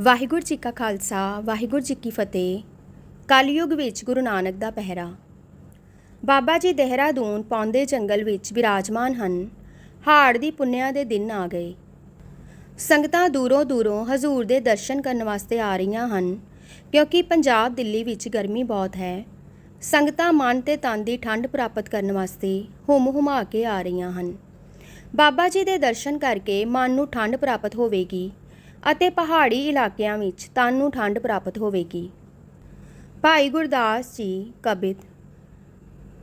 ਵਾਹਿਗੁਰੂ ਜੀ ਕਾ ਖਾਲਸਾ, ਵਾਹਿਗੁਰੂ ਜੀ ਕੀ ਫਤਿਹ। ਕਲਯੁਗ ਵਿੱਚ ਗੁਰੂ ਨਾਨਕ ਦਾ ਪਹਿਰਾ। ਬਾਬਾ ਜੀ ਦੇਹਰਾਦੂਨ ਪੌਂਦੇ ਜੰਗਲ ਵਿੱਚ ਵਿਰਾਜਮਾਨ ਹਨ। ਹਾੜ ਦੀ ਪੁੰਨਿਆ ਦੇ ਦਿਨ ਆ ਗਏ। ਸੰਗਤਾਂ ਦੂਰੋਂ ਦੂਰੋਂ ਹਜ਼ੂਰ ਦੇ ਦਰਸ਼ਨ ਕਰਨ ਵਾਸਤੇ ਆ ਰਹੀਆਂ ਹਨ, ਕਿਉਂਕਿ ਪੰਜਾਬ ਦਿੱਲੀ ਵਿੱਚ ਗਰਮੀ ਬਹੁਤ ਹੈ। ਸੰਗਤਾਂ ਮਨ ਤੇ ਤਨ ਦੀ ਠੰਡ ਪ੍ਰਾਪਤ ਕਰਨ ਵਾਸਤੇ ਹੁਮ ਹੁਮਾ ਕੇ ਆ ਰਹੀਆਂ ਹਨ। ਬਾਬਾ ਜੀ ਦੇ ਦਰਸ਼ਨ ਕਰਕੇ ਮਨ ਨੂੰ ਠੰਡ ਪ੍ਰਾਪਤ ਹੋਵੇਗੀ। ਅਤੇ ਪਹਾੜੀ ਇਲਾਕਿਆਂ ਵਿੱਚ ਤਨ ਨੂੰ ਠੰਡ ਪ੍ਰਾਪਤ ਹੋਵੇਗੀ। ਭਾਈ ਗੁਰਦਾਸ ਜੀ ਕਬਿਤ,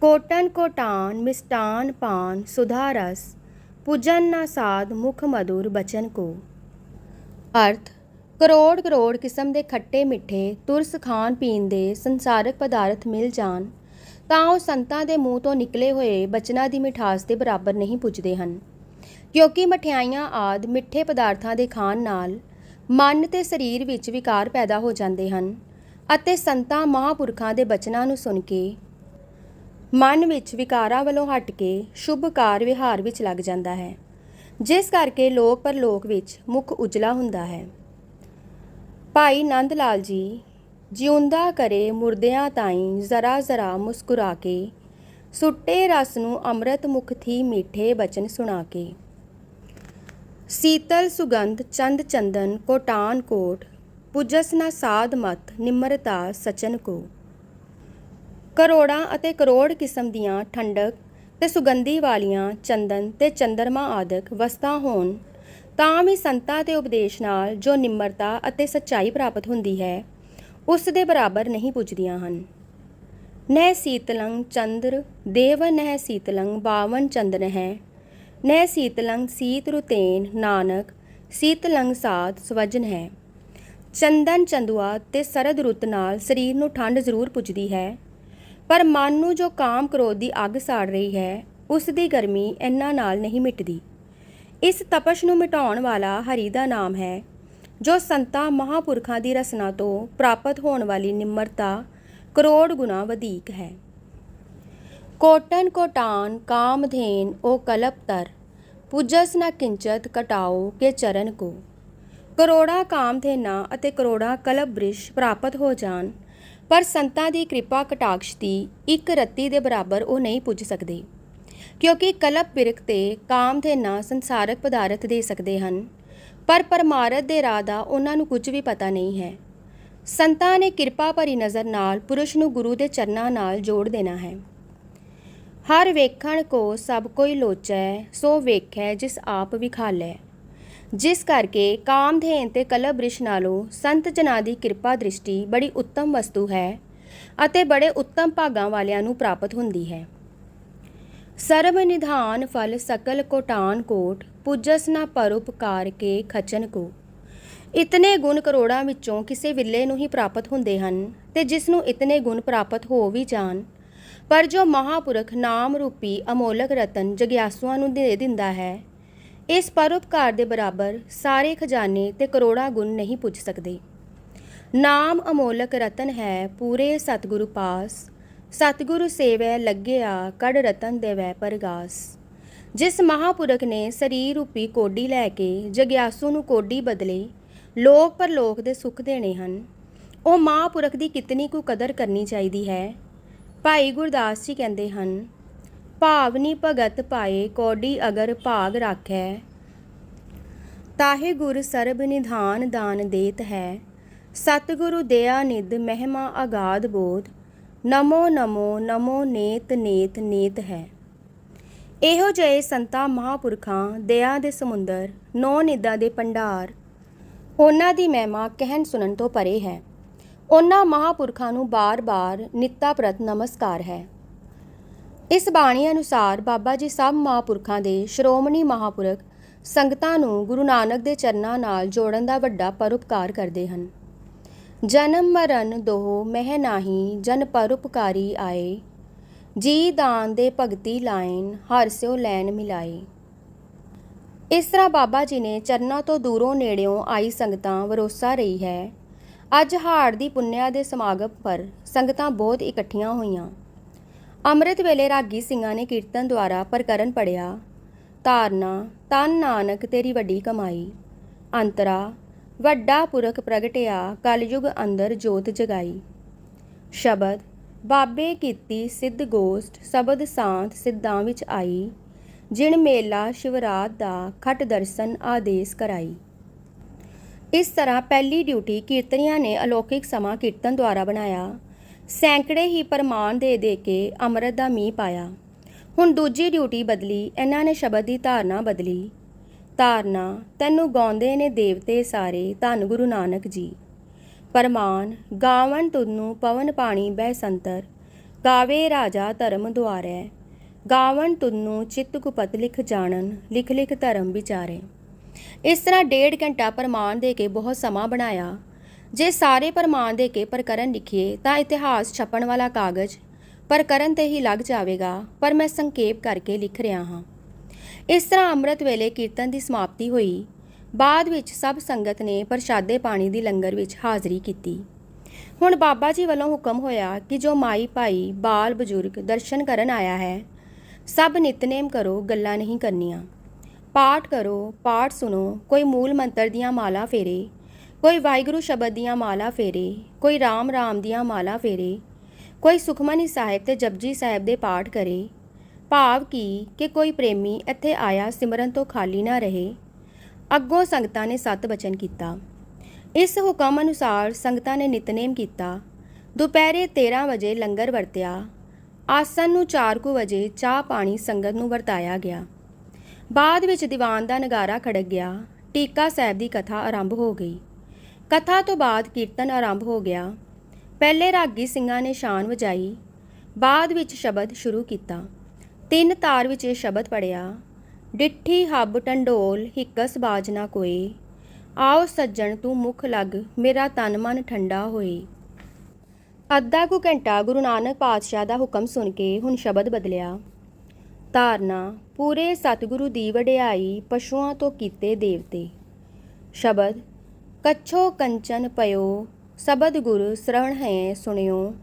ਕੋਟਨ ਕੋਟਾਨ ਮਿਸਟਾਨ ਪਾਨ ਸੁਧਾ ਰਸ, ਪੂਜਨ ਨਾ ਸਾਧ ਮੁਖ ਮధుਰ ਬਚਨ ਕੋ। ਅਰਥ, ਕਰੋੜ ਕਰੋੜ ਕਿਸਮ ਦੇ ਖੱਟੇ ਮਿੱਠੇ ਤੁਰਸ ਖਾਣ ਪੀਣ ਦੇ ਸੰਸਾਰਕ ਪਦਾਰਥ ਮਿਲ ਜਾਣ, ਤਾਂ ਉਹ ਸੰਤਾਂ ਦੇ ਮੂੰਹ ਤੋਂ ਨਿਕਲੇ ਹੋਏ ਬਚਨਾਂ ਦੀ ਮਿਠਾਸ ਦੇ ਬਰਾਬਰ ਨਹੀਂ ਪੁੱਜਦੇ ਹਨ, ਕਿਉਂਕਿ ਮਠਿਆਈਆਂ ਆਦ ਮਿੱਠੇ ਪਦਾਰਥਾਂ ਦੇ ਖਾਣ ਨਾਲ ਮਨ ਤੇ ਸਰੀਰ ਵਿੱਚ ਵਿਕਾਰ ਪੈਦਾ ਹੋ ਜਾਂਦੇ ਹਨ ਅਤੇ ਸੰਤਾਂ ਮਹਾਪੁਰਖਾਂ ਦੇ ਬਚਨਾਂ ਨੂੰ ਸੁਣ ਕੇ ਮਨ ਵਿੱਚ ਵਿਕਾਰਾਂ ਵੱਲੋਂ ਹਟ ਕੇ ਸ਼ੁਭ ਕਾਰ ਵਿਹਾਰ ਵਿੱਚ ਲੱਗ ਜਾਂਦਾ ਹੈ, ਜਿਸ ਕਰਕੇ ਲੋਕ ਪਰਲੋਕ ਵਿੱਚ ਮੁਖ ਉਜਲਾ ਹੁੰਦਾ ਹੈ। ਭਾਈ ਨੰਦ ਲਾਲ ਜੀ, ਜਿਉਂਦਾ ਕਰੇ ਮੁਰਦਿਆਂ ਤਾਈਂ ਜ਼ਰਾ ਜ਼ਰਾ ਮੁਸਕਰਾ ਕੇ, ਸੁੱਟੇ ਰਸ ਨੂੰ ਅੰਮ੍ਰਿਤ ਮੁਖ ਥੀ ਮਿੱਠੇ ਬਚਨ ਸੁਣਾ ਕੇ। ਸੀਤਲ ਸੁਗੰਧ ਚੰਦ ਚੰਦਨ ਕੋਟਾਨ ਕੋਟ, ਪੁਜਸ ਨਾ ਸਾਧ ਮਤ ਨਿਮਰਤਾ ਸਚਨ ਕੋ। ਕਰੋੜਾਂ ਅਤੇ ਕਰੋੜ ਕਿਸਮ ਦੀਆਂ ਠੰਡਕ ਤੇ ਸੁਗੰਧੀ ਵਾਲੀਆਂ ਚੰਦਨ ਤੇ ਚੰਦਰਮਾ ਆਦਿਕ ਵਸਤਾਂ ਹੋਣ, ਤਾਂ ਵੀ ਸੰਤਾਂ ਤੇ ਉਪਦੇਸ਼ ਨਾਲ ਜੋ ਨਿਮਰਤਾ ਅਤੇ ਸੱਚਾਈ ਪ੍ਰਾਪਤ ਹੁੰਦੀ ਹੈ, ਉਸ ਦੇ ਬਰਾਬਰ ਨਹੀਂ ਪੁੱਜਦੀਆਂ ਹਨ। ਨਹਿ ਸੀਤਲੰ ਚੰਦਰ, ਦੇਵ ਨਹਿ ਸੀਤਲੰ ਬਾਵਨ ਚੰਦਨ ਹੈ ਨਹਿ ਸੀਤਲੰਗ ਸੀਤ ਰੁਤੇਨ ਨਾਨਕ ਸੀਤਲੰਗ ਸਾਧ ਸਵਜਨ ਹੈ। ਚੰਦਨ ਚੰਦੂਆ ਤੇ ਸਰਦ ਰੁੱਤ ਨਾਲ ਸਰੀਰ ਨੂੰ ਠੰਡ ਜ਼ਰੂਰ ਪੁੱਜਦੀ ਹੈ। ਪਰ ਮਨ ਨੂੰ ਜੋ ਕਾਮ ਕ੍ਰੋਧ ਦੀ ਅੱਗ ਸਾੜ ਰਹੀ ਹੈ, ਉਸ ਦੀ ਗਰਮੀ ਇੰਨਾ ਨਾਲ ਨਹੀਂ ਮਿਟਦੀ। ਇਸ ਤਪਸ਼ ਨੂੰ ਮਿਟਾਉਣ ਵਾਲਾ ਹਰੀ ਦਾ ਨਾਮ ਹੈ, ਜੋ ਸੰਤਾਂ ਮਹਾਪੁਰਖਾਂ ਦੀ ਰਸਨਾ ਤੋਂ ਪ੍ਰਾਪਤ ਹੋਣ ਵਾਲੀ ਨਿਮਰਤਾ, ਕਰੋੜ ਗੁਣਾ ਵਧੇਕ ਹੈ। ਕੋਟਨ ਕੋਟਾਨ ਕਾਮਧੇਨ ਓ ਕਲਪਤਰ ਪੁਜਸ ਨਾ ਕਿੰਚਤ ਕਟਾਓ ਕੇ ਚਰਨ ਕੋ। ਕਰੋੜਾਂ ਕਾਮਧੇਨਾ ਅਤੇ ਕਰੋੜਾਂ ਕਲਪ ਬ੍ਰਿਸ਼ ਪ੍ਰਾਪਤ ਹੋ ਜਾਣ, ਪਰ ਸੰਤਾਂ ਦੀ ਕਿਰਪਾ ਕਟਾਕਸ਼ ਦੀ ਇੱਕ ਰੱਤੀ ਦੇ ਬਰਾਬਰ ਉਹ ਨਹੀਂ ਪੁੱਜ ਸਕਦੇ, ਕਿਉਂਕਿ ਕਲਪ ਬਿਰਕ ਤੇ ਕਾਮਧੇਨਾ ਸੰਸਾਰਕ ਪਦਾਰਥ ਦੇ ਸਕਦੇ ਹਨ, ਪਰ ਪਰਮਾਰਥ ਦੇ ਰਾਹ ਦਾ ਉਹਨਾਂ ਨੂੰ ਕੁਝ ਵੀ ਪਤਾ ਨਹੀਂ ਹੈ। ਸੰਤਾਂ ਨੇ ਕਿਰਪਾ ਭਰੀ ਨਜ਼ਰ ਨਾਲ ਪੁਰਸ਼ ਨੂੰ ਗੁਰੂ ਦੇ ਚਰਨਾਂ ਨਾਲ ਜੋੜ ਦੇਣਾ ਹੈ। ਹਰ ਵੇਖਣ ਕੋ ਸਭ ਕੋਈ ਲੋਚੈ, ਸੋ ਵੇਖੈ ਜਿਸ ਆਪ ਵਿਖਾਲੈ ਜਿਸ ਕਰਕੇ ਕਾਮਧੇਨ ਤੇ ਕਲਬ੍ਰਿਸ਼ ਨਾਲੋਂ ਸੰਤ ਜਨਾਂ ਦੀ ਕਿਰਪਾ ਦ੍ਰਿਸ਼ਟੀ ਬੜੀ ਉੱਤਮ ਵਸਤੂ ਹੈ ਅਤੇ ਬੜੇ ਉੱਤਮ ਭਾਗਾਂ ਵਾਲਿਆਂ ਨੂੰ ਪ੍ਰਾਪਤ ਹੁੰਦੀ ਹੈ। ਸਰਬ ਨਿਧਾਨ ਫਲ ਸਕਲ ਕੋਟਾਨ ਕੋਟ, ਪੁਜਸ ਨਾ ਪਰਉਪਕਾਰ ਕੇ ਖਚਨ ਕੋ। ਇਤਨੇ ਗੁਣ ਕਰੋੜਾਂ ਵਿੱਚੋਂ ਕਿਸੇ ਵਿਰਲੇ ਨੂੰ ਹੀ ਪ੍ਰਾਪਤ ਹੁੰਦੇ ਹਨ ਤੇ ਜਿਸ ਨੂੰ ਇਤਨੇ ਗੁਣ ਪ੍ਰਾਪਤ ਹੋ ਵੀ ਜਾਣ ਪਰ ਜੋ ਮਹਾਪੁਰਖ ਨਾਮ ਰੂਪੀ ਅਮੋਲਕ ਰਤਨ ਜਗਿਆਸੂਆਂ ਨੂੰ ਦੇ ਦਿੰਦਾ ਹੈ, ਇਸ ਪਰਉਪਕਾਰ ਦੇ ਬਰਾਬਰ ਸਾਰੇ ਖਜ਼ਾਨੇ ਤੇ ਕਰੋੜਾਂ ਗੁਣ ਨਹੀਂ ਪੁੱਜ ਸਕਦੇ। ਨਾਮ ਅਮੋਲਕ ਰਤਨ ਹੈ ਪੂਰੇ ਸਤਿਗੁਰੂ ਪਾਸ, ਸਤਿਗੁਰੂ ਸੇਵੈ ਲੱਗਿਆ ਕੜ ਰਤਨ ਦੇਵੈ ਪਰਗਾਸ। ਜਿਸ ਮਹਾਪੁਰਖ ਨੇ ਸਰੀਰ ਰੂਪੀ ਕੋਡੀ ਲੈ ਕੇ ਜਗਿਆਸੂ ਨੂੰ ਕੋਡੀ ਬਦਲੇ ਲੋਕ ਪਰਲੋਕ ਦੇ ਸੁੱਖ ਦੇਣੇ ਹਨ, ਉਹ ਮਹਾਪੁਰਖ ਦੀ ਕਿਤਨੀ ਕੁ ਕਦਰ ਕਰਨੀ ਚਾਹੀਦੀ ਹੈ ਭਾਈ ਗੁਰਦਾਸ ਜੀ ਕਹਿੰਦੇ ਹਨ ਭਾਵਨੀ ਭਗਤ ਪਾਏ ਕੋਡੀ ਅਗਰ ਭਾਗ ਰਾਖੈ। ਤਾਹੇ ਗੁਰ ਸਰਬ ਨਿਧਾਨ ਦਾਨ ਦੇਤ ਹੈ। ਸਤਿਗੁਰੂ ਦਇਆ ਨਿਧ ਮਹਿਮਾ ਅਗਾਧ ਬੋਧ। ਨਮੋ ਨਮੋ ਨਮੋ ਨੇਤ ਨੇਤ ਨੇਤ ਹੈ। ਇਹੋ ਜਿਹੇ ਸੰਤਾਂ ਮਹਾਪੁਰਖਾਂ ਦਇਆ ਦੇ ਸਮੁੰਦਰ, ਨੌ ਨਿਦਾਂ ਦੇ ਭੰਡਾਰ, ਉਹਨਾਂ ਦੀ ਮਹਿਮਾ ਕਹਿਣ ਸੁਣਨ ਤੋਂ ਪਰੇ ਹੈ। ਉਹਨਾਂ ਮਹਾਪੁਰਖਾਂ ਨੂੰ ਬਾਰ-ਬਾਰ ਨਿੱਤਾ ਪ੍ਰਤ ਨਮਸਕਾਰ ਹੈ। ਇਸ ਬਾਣੀ ਅਨੁਸਾਰ ਬਾਬਾ ਜੀ ਸਭ ਮਹਾਪੁਰਖਾਂ ਦੇ ਸ਼੍ਰੋਮਣੀ ਮਹਾਪੁਰਖ ਸੰਗਤਾਂ ਨੂੰ ਗੁਰੂ ਨਾਨਕ ਦੇ ਚਰਨਾਂ ਨਾਲ ਜੋੜਨ ਦਾ ਵੱਡਾ ਪਰਉਪਕਾਰ ਕਰਦੇ ਹਨ। ਜਨਮ ਮਰਨ ਦੋਹ ਮਹਿ ਨਾਹੀ, ਜਨ ਪਰਉਪਕਾਰੀ ਆਏ। ਜੀ ਦਾਨ ਦੇ ਭਗਤੀ ਲਾਇਨ, ਹਰ ਸਿਓ ਲੈਣ ਮਿਲਾਏ। ਇਸ ਤਰ੍ਹਾਂ ਬਾਬਾ ਜੀ ਨੇ ਚਰਨਾਂ ਤੋਂ ਦੂਰੋਂ ਨੇੜਿਓਂ ਆਈ ਸੰਗਤਾਂ ਵਰੋਸਾ ਰਹੀ ਹੈ। ਅੱਜ ਹਾੜ ਦੀ ਪੁੰਨਿਆ ਦੇ ਸਮਾਗਮ ਪਰ ਸੰਗਤਾਂ ਬਹੁਤ ਇਕੱਠੀਆਂ ਹੋਈਆਂ। ਅੰਮ੍ਰਿਤ ਵੇਲੇ ਰਾਗੀ ਸਿੰਘਾਂ ਨੇ ਕੀਰਤਨ ਦੁਆਰਾ ਪ੍ਰਕਰਨ ਪੜਿਆ ਤਾਰਨਾ ਤਨ ਨਾਨਕ ਤੇਰੀ ਵੱਡੀ ਕਮਾਈ, ਅੰਤਰਾ, ਵੱਡਾ ਪੁਰਖ ਪ੍ਰਗਟਿਆ, ਕਲਯੁਗ ਅੰਦਰ ਜੋਤ ਜਗਾਈ। ਸ਼ਬਦ, ਬਾਬੇ ਕੀਤੀ ਸਿੱਧ ਗੋਸ਼ਟ, ਸ਼ਬਦ ਸਾਥ ਸਿੱਧਾਂ ਵਿੱਚ ਆਈ, ਜਿਣ ਮੇਲਾ ਸ਼ਿਵਰਾਤ ਦਾ ਖਟ ਦਰਸ਼ਨ ਆਦੇਸ਼ ਕਰਾਈ। ਇਸ ਤਰ੍ਹਾਂ ਪਹਿਲੀ ਡਿਊਟੀ ਕੀਰਤਨੀਆਂ ਨੇ ਅਲੌਕਿਕ ਸਮਾਂ ਕੀਰਤਨ ਦੁਆਰਾ ਬਣਾਇਆ। ਸੈਂਕੜੇ ਹੀ ਪ੍ਰਮਾਣ ਦੇ ਦੇ ਕੇ ਅੰਮ੍ਰਿਤ ਦਾ ਮੀਂਹ ਪਾਇਆ। ਹੁਣ ਦੂਜੀ ਡਿਊਟੀ ਬਦਲੀ, ਇਹਨਾਂ ਨੇ ਸ਼ਬਦ ਦੀ ਧਾਰਨਾ ਬਦਲੀ। ਧਾਰਨਾ, ਤੈਨੂੰ ਗਾਉਂਦੇ ਨੇ ਦੇਵਤੇ ਸਾਰੇ, ਧੰਨ ਗੁਰੂ ਨਾਨਕ ਜੀ। ਪਰਮਾਨ ਗਾਵਨ ਤੁਧਨੂੰ ਪਵਨ ਪਾਣੀ ਬਹਿ ਸੰਤਰ, ਗਾਵੇ ਰਾਜਾ ਧਰਮ ਦੁਆਰੈ। ਗਾਵਨ ਤੁਧਨੂੰ ਚਿੱਤ ਕੁਪਤ ਲਿਖ ਜਾਣਨ, ਲਿਖ ਲਿਖ ਧਰਮ ਵਿਚਾਰੇ। ਇਸ ਤਰ੍ਹਾਂ ਡੇਢ ਘੰਟਾ ਪ੍ਰਮਾਣ ਦੇ ਕੇ ਬਹੁਤ ਸਮਾਂ ਬਣਾਇਆ। ਜੇ ਸਾਰੇ ਪ੍ਰਮਾਣ ਦੇ ਕੇ ਪ੍ਰਕਰਨ ਲਿਖੀਏ ਤਾਂ ਇਤਿਹਾਸ ਛਪਣ ਵਾਲਾ ਕਾਗਜ਼ ਪ੍ਰਕਰਨ ਤੇ ਹੀ ਲੱਗ ਜਾਵੇਗਾ, ਪਰ ਮੈਂ ਸੰਖੇਪ ਕਰਕੇ ਲਿਖ ਰਿਹਾ ਹਾਂ। ਇਸ ਤਰ੍ਹਾਂ ਅੰਮ੍ਰਿਤ ਵੇਲੇ ਕੀਰਤਨ ਦੀ ਸਮਾਪਤੀ ਹੋਈ। ਬਾਅਦ ਵਿੱਚ ਸਭ ਸੰਗਤ ਨੇ ਪ੍ਰਸ਼ਾਦੇ ਪਾਣੀ ਦੀ ਲੰਗਰ ਵਿੱਚ ਹਾਜ਼ਰੀ ਕੀਤੀ। ਹੁਣ ਬਾਬਾ ਜੀ ਵੱਲੋਂ ਹੁਕਮ ਹੋਇਆ ਕਿ ਜੋ ਮਾਈ ਭਾਈ, ਬਾਲ ਬਜ਼ੁਰਗ ਦਰਸ਼ਨ ਕਰਨ ਆਇਆ ਹੈ, ਸਭ ਨਿਤਨੇਮ ਕਰੋ, ਗੱਲਾਂ ਨਹੀਂ ਕਰਨੀਆਂ। ਪਾਠ ਕਰੋ, ਪਾਠ ਸੁਣੋ, ਕੋਈ ਮੂਲ ਮੰਤਰ ਦੀਆਂ ਮਾਲਾ ਫੇਰੇ, ਕੋਈ ਵਾਹਿਗੁਰੂ ਸ਼ਬਦ ਦੀਆਂ ਮਾਲਾ ਫੇਰੇ, ਕੋਈ RAM RAM ਦੀਆਂ ਮਾਲਾ ਫੇਰੇ, ਕੋਈ ਸੁਖਮਨੀ ਸਾਹਿਬ ਤੇ ਜਪਜੀ ਸਾਹਿਬ ਦੇ ਪਾਠ ਕਰੇ। ਭਾਵ ਕੀ ਕਿ ਕੋਈ ਪ੍ਰੇਮੀ ਇੱਥੇ ਆਇਆ ਸਿਮਰਨ ਤੋਂ ਖਾਲੀ ਨਾ ਰਹੇ। ਅੱਗੋਂ ਸੰਗਤਾਂ ਨੇ ਸਤ ਬਚਨ ਕੀਤਾ। ਇਸ ਹੁਕਮ ਅਨੁਸਾਰ ਸੰਗਤਾਂ ਨੇ ਨਿਤਨੇਮ ਕੀਤਾ। ਦੁਪਹਿਰੇ 13 ਵਜੇ ਲੰਗਰ ਵਰਤਿਆ। ਆਸਨ ਨੂੰ 4 ਕੁ ਵਜੇ ਚਾਹ ਪਾਣੀ ਸੰਗਤ ਨੂੰ ਵਰਤਾਇਆ ਗਿਆ। ਬਾਅਦ ਵਿੱਚ ਦੀਵਾਨ ਦਾ ਨਗਾਰਾ ਖੜਕ ਗਿਆ। ਟੀਕਾ ਸਾਹਿਬ ਦੀ ਕਥਾ ਆਰੰਭ ਹੋ ਗਈ। ਕਥਾ ਤੋਂ ਬਾਅਦ ਕੀਰਤਨ ਆਰੰਭ ਹੋ ਗਿਆ। ਪਹਿਲੇ ਰਾਗੀ ਸਿੰਘਾਂ ਨੇ ਸ਼ਾਨ ਵਜਾਈ। ਬਾਅਦ ਵਿੱਚ ਸ਼ਬਦ ਸ਼ੁਰੂ ਕੀਤਾ। ਤਿੰਨ ਤਾਰ ਵਿੱਚ ਇਹ ਸ਼ਬਦ ਪੜਿਆ ਡਿੱਠੀ ਹੱਬ ਟੰਡੋਲ, ਹਿੱਕਸ ਬਾਜ ਨਾ ਕੋਏ। ਆਓ ਸੱਜਣ ਤੂੰ ਮੁਖ ਲੱਗ, ਮੇਰਾ ਤਨ ਮਨ ਠੰਡਾ ਹੋਏ। ਅੱਧਾ ਕੁ ਘੰਟਾ ਗੁਰੂ ਨਾਨਕ ਪਾਤਸ਼ਾਹ ਦਾ ਹੁਕਮ ਸੁਣ ਕੇ ਹੁਣ ਸ਼ਬਦ ਬਦਲਿਆ। ਧਾਰਨਾ ਪੂਰੇ ਸਤਿਗੁਰੂ ਦੀ ਵਡਿਆਈ ਪਸ਼ੂਆਂ ਤੋਂ ਕੀਤੇ ਦੇਵਤੇ। ਸ਼ਬਦ, ਕੱਛੋ ਕੰਚਨ ਪਇਓ, ਸਬਦ ਗੁਰ ਸਰਵਣ ਹੈ ਸੁਣਿਓ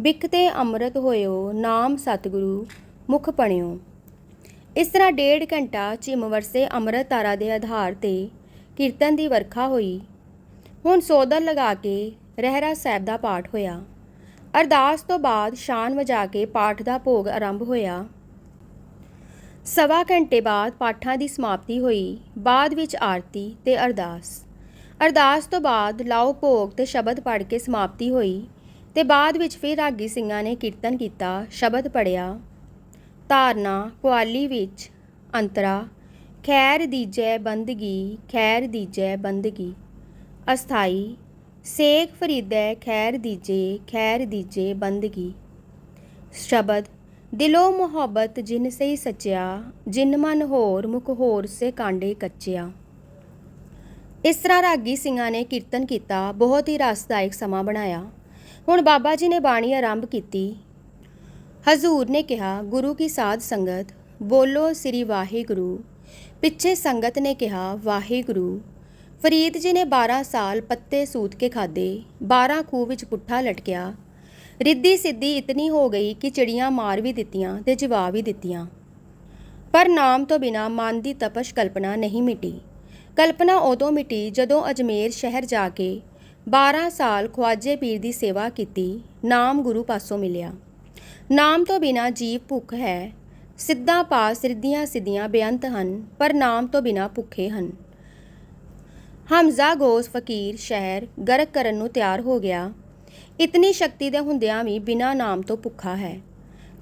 ਬਿਕਤੇ ਅੰਮ੍ਰਿਤ ਹੋਇਓ, ਨਾਮ ਸਤਿਗੁਰੂ ਮੁਖ ਪਣਿਓ। ਇਸ ਤਰ੍ਹਾਂ ਡੇਢ ਘੰਟਾ ਝਿਮ ਵਰਸੇ ਅੰਮ੍ਰਿਤ ਤਾਰਾ ਦੇ ਆਧਾਰ ਤੇ ਕੀਰਤਨ ਦੀ ਵਰਖਾ ਹੋਈ। ਹੁਣ ਸੋਦਰ ਲਗਾ ਕੇ ਰਹਿਰਾ ਸਾਹਿਬ ਦਾ ਪਾਠ ਹੋਇਆ। ਅਰਦਾਸ ਤੋਂ ਬਾਅਦ ਸ਼ਾਨ ਵਜਾ ਕੇ ਪਾਠ ਦਾ ਭੋਗ ਆਰੰਭ ਹੋਇਆ। ਸਵਾ ਘੰਟੇ ਬਾਅਦ ਪਾਠਾਂ ਦੀ ਸਮਾਪਤੀ ਹੋਈ। ਬਾਅਦ ਵਿੱਚ ਆਰਤੀ ਤੇ ਅਰਦਾਸ। ਅਰਦਾਸ ਤੋਂ ਬਾਅਦ ਲਾਓ ਭੋਗ ਤੇ ਸ਼ਬਦ ਪੜ੍ਹ ਕੇ ਸਮਾਪਤੀ ਹੋਈ ਤੇ ਬਾਅਦ ਵਿੱਚ ਫਿਰ ਰਾਗੀ ਸਿੰਘਾਂ ਨੇ ਕੀਰਤਨ ਕੀਤਾ, ਸ਼ਬਦ ਪੜਿਆ ਧਾਰਨਾ ਕੁਆਲੀ ਵਿੱਚ ਅੰਤਰਾ, ਖੈਰ ਦੀਜੈ ਬੰਦਗੀ, ਖੈਰ ਦੀਜੈ ਬੰਦਗੀ। ਅਸਥਾਈ, ਸੇਖ ਫਰੀਦੈ ਖੈਰ ਦੀਜੇ ਖੈਰ ਦੀਜੇ ਬੰਦਗੀ। ਸ਼ਬਦ ਦਿਲੋਂ ਮੁਹੱਬਤ ਜਿਨ ਸਈ ਸਚਿਆ, ਜਿਨ ਮਨ ਹੋਰ ਮੁਖ ਹੋਰ ਸੇ ਕਾਂਡੇ ਕੱਚਿਆ। ਇਸ ਤਰ੍ਹਾਂ ਰਾਗੀ ਸਿੰਘਾਂ ਨੇ ਕੀਰਤਨ ਕੀਤਾ, ਬਹੁਤ ਹੀ ਰਸਦਾਇਕ ਸਮਾਂ ਬਣਾਇਆ। ਹੁਣ ਬਾਬਾ ਜੀ ਨੇ ਬਾਣੀ ਆਰੰਭ ਕੀਤੀ। ਹਜ਼ੂਰ ਨੇ ਕਿਹਾ, ਗੁਰੂ ਕੀ ਸਾਧ ਸੰਗਤ, ਬੋਲੋ ਸ੍ਰੀ ਵਾਹਿਗੁਰੂ। ਪਿੱਛੇ ਸੰਗਤ ਨੇ ਕਿਹਾ, ਵਾਹਿਗੁਰੂ। ਫਰੀਦ ਜੀ ਨੇ 12 ਸਾਲ ਪੱਤੇ ਸੂਤ ਕੇ ਖਾਦੇ 12 ਖੂਹ ਵਿੱਚ ਪੁੱਠਾ ਲਟਕਿਆ ਰਿੱਧੀ ਸਿੱਧੀ ਇਤਨੀ ਹੋ ਗਈ ਕਿ ਚਿੜੀਆਂ ਮਾਰ ਵੀ ਦਿੱਤੀਆਂ ਤੇ ਜਵਾ ਵੀ ਦਿੱਤੀਆਂ। ਪਰ ਨਾਮ ਤੋਂ ਬਿਨਾ ਮਨ ਦੀ ਤਪਸ਼ ਕਲਪਨਾ ਨਹੀਂ ਮਿਟੀ। ਕਲਪਨਾ ਉਦੋਂ ਮਿਟੀ ਜਦੋਂ ਅਜਮੇਰ ਸ਼ਹਿਰ ਜਾ ਕੇ 12 ਸਾਲ ਖਵਾਜੇ ਪੀਰ ਦੀ ਸੇਵਾ ਕੀਤੀ, ਨਾਮ ਗੁਰੂ ਪਾਸੋਂ ਮਿਲਿਆ। ਨਾਮ ਤੋਂ ਬਿਨਾ ਜੀਵ ਭੁੱਖ ਹੈ, ਸਿੱਧਾ ਪਾਸ ਰਿੱਧੀਆਂ ਸਿੱਧੀਆਂ ਬੇਅੰਤ ਹਨ, ਪਰ ਨਾਮ ਤੋਂ ਬਿਨਾ ਭੁੱਖੇ ਹਨ। ਹਮਜ਼ਾ ਗੋਸ ਫਕੀਰ ਸ਼ਹਿਰ ਗਰਕ ਕਰਨ ਨੂੰ ਤਿਆਰ ਹੋ ਗਿਆ। ਇਤਨੀ ਸ਼ਕਤੀ ਦੇ ਹੁੰਦਿਆਂ ਵੀ ਬਿਨਾਂ ਨਾਮ ਤੋਂ ਭੁੱਖਾ ਹੈ।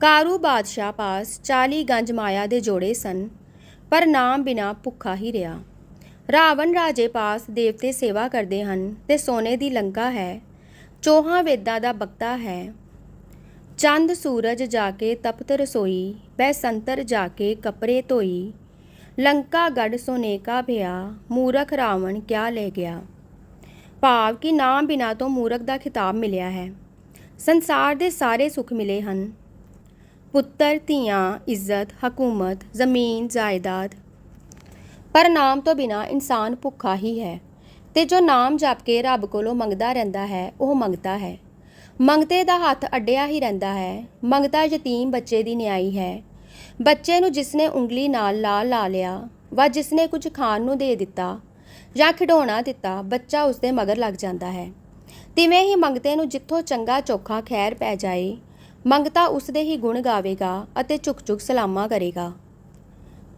ਕਾਰੂ ਬਾਦਸ਼ਾਹ ਪਾਸ 40 ਗੰਜ ਮਾਇਆ ਦੇ ਜੋੜੇ ਸਨ, ਪਰ ਨਾਮ ਬਿਨਾ ਭੁੱਖਾ ਹੀ ਰਿਹਾ। ਰਾਵਣ ਰਾਜੇ ਪਾਸ ਦੇਵਤੇ ਸੇਵਾ ਕਰਦੇ ਹਨ ਤੇ ਸੋਨੇ ਦੀ ਲੰਕਾ ਹੈ, ਚੋਹਾਂ ਵੇਦਾਂ ਦਾ ਬਕਤਾ ਹੈ। ਚੰਦ ਸੂਰਜ ਜਾ ਕੇ ਤਪਤ ਰਸੋਈ ਬੈ ਸੰਤਰ ਜਾ ਕੇ ਕਪੜੇ ਧੋਈ। ਲੰਕਾ ਗੜ ਸੋਨੇ ਕਾ ਭਿਆ ਮੂਰਖ ਰਾਵਣ ਕਿਆ ਲੈ ਗਿਆ। ਭਾਵ ਕਿ ਨਾਮ ਬਿਨਾ ਤੋਂ ਮੂਰਖ ਦਾ ਖਿਤਾਬ ਮਿਲਿਆ ਹੈ। ਸੰਸਾਰ ਦੇ ਸਾਰੇ ਸੁੱਖ ਮਿਲੇ ਹਨ। ਪੁੱਤਰ, ਧੀਆਂ, ਇੱਜ਼ਤ, ਹਕੂਮਤ, ਜ਼ਮੀਨ, ਜਾਇਦਾਦ। ਪਰ ਨਾਮ ਤੋਂ ਬਿਨਾ ਇਨਸਾਨ ਭੁੱਖਾ ਹੀ ਹੈ ਤੇ ਜੋ ਨਾਮ ਜਪ ਕੇ ਰੱਬ ਕੋਲੋਂ ਮੰਗਦਾ ਰਹਿੰਦਾ ਹੈ, ਉਹ ਮੰਗਤਾ ਹੈ। ਮੰਗਤੇ ਦਾ ਹੱਥ ਅੱਡਿਆ ਹੀ ਰਹਿੰਦਾ ਹੈ। ਮੰਗਤਾ ਯਤੀਮ ਬੱਚੇ ਦੀ ਨਿਆਈ ਹੈ। ਬੱਚੇ ਨੂੰ ਜਿਸਨੇ ਉਂਗਲੀ ਨਾਲ ਲਾ ਲਾ ਲਿਆ, ਵਾ ਜਿਸਨੇ ਕੁਝ ਖਾਣ ਨੂੰ ਦੇ ਦਿੱਤਾ ਜਾਂ ਖਿਡੌਣਾ ਦਿੱਤਾ, ਬੱਚਾ ਉਸ ਦੇ ਮਗਰ ਲੱਗ ਜਾਂਦਾ ਹੈ। ਤਿਵੇਂ ਹੀ ਮੰਗਤੇ ਨੂੰ ਜਿੱਥੋਂ ਚੰਗਾ ਚੋਖਾ ਖੈਰ ਪੈ ਜਾਏ, ਮੰਗਤਾ ਉਸ ਦੇ ਹੀ ਗੁਣ ਗਾਵੇਗਾ ਅਤੇ ਝੁਕ-ਝੁਕ ਸਲਾਮਾਂ ਕਰੇਗਾ।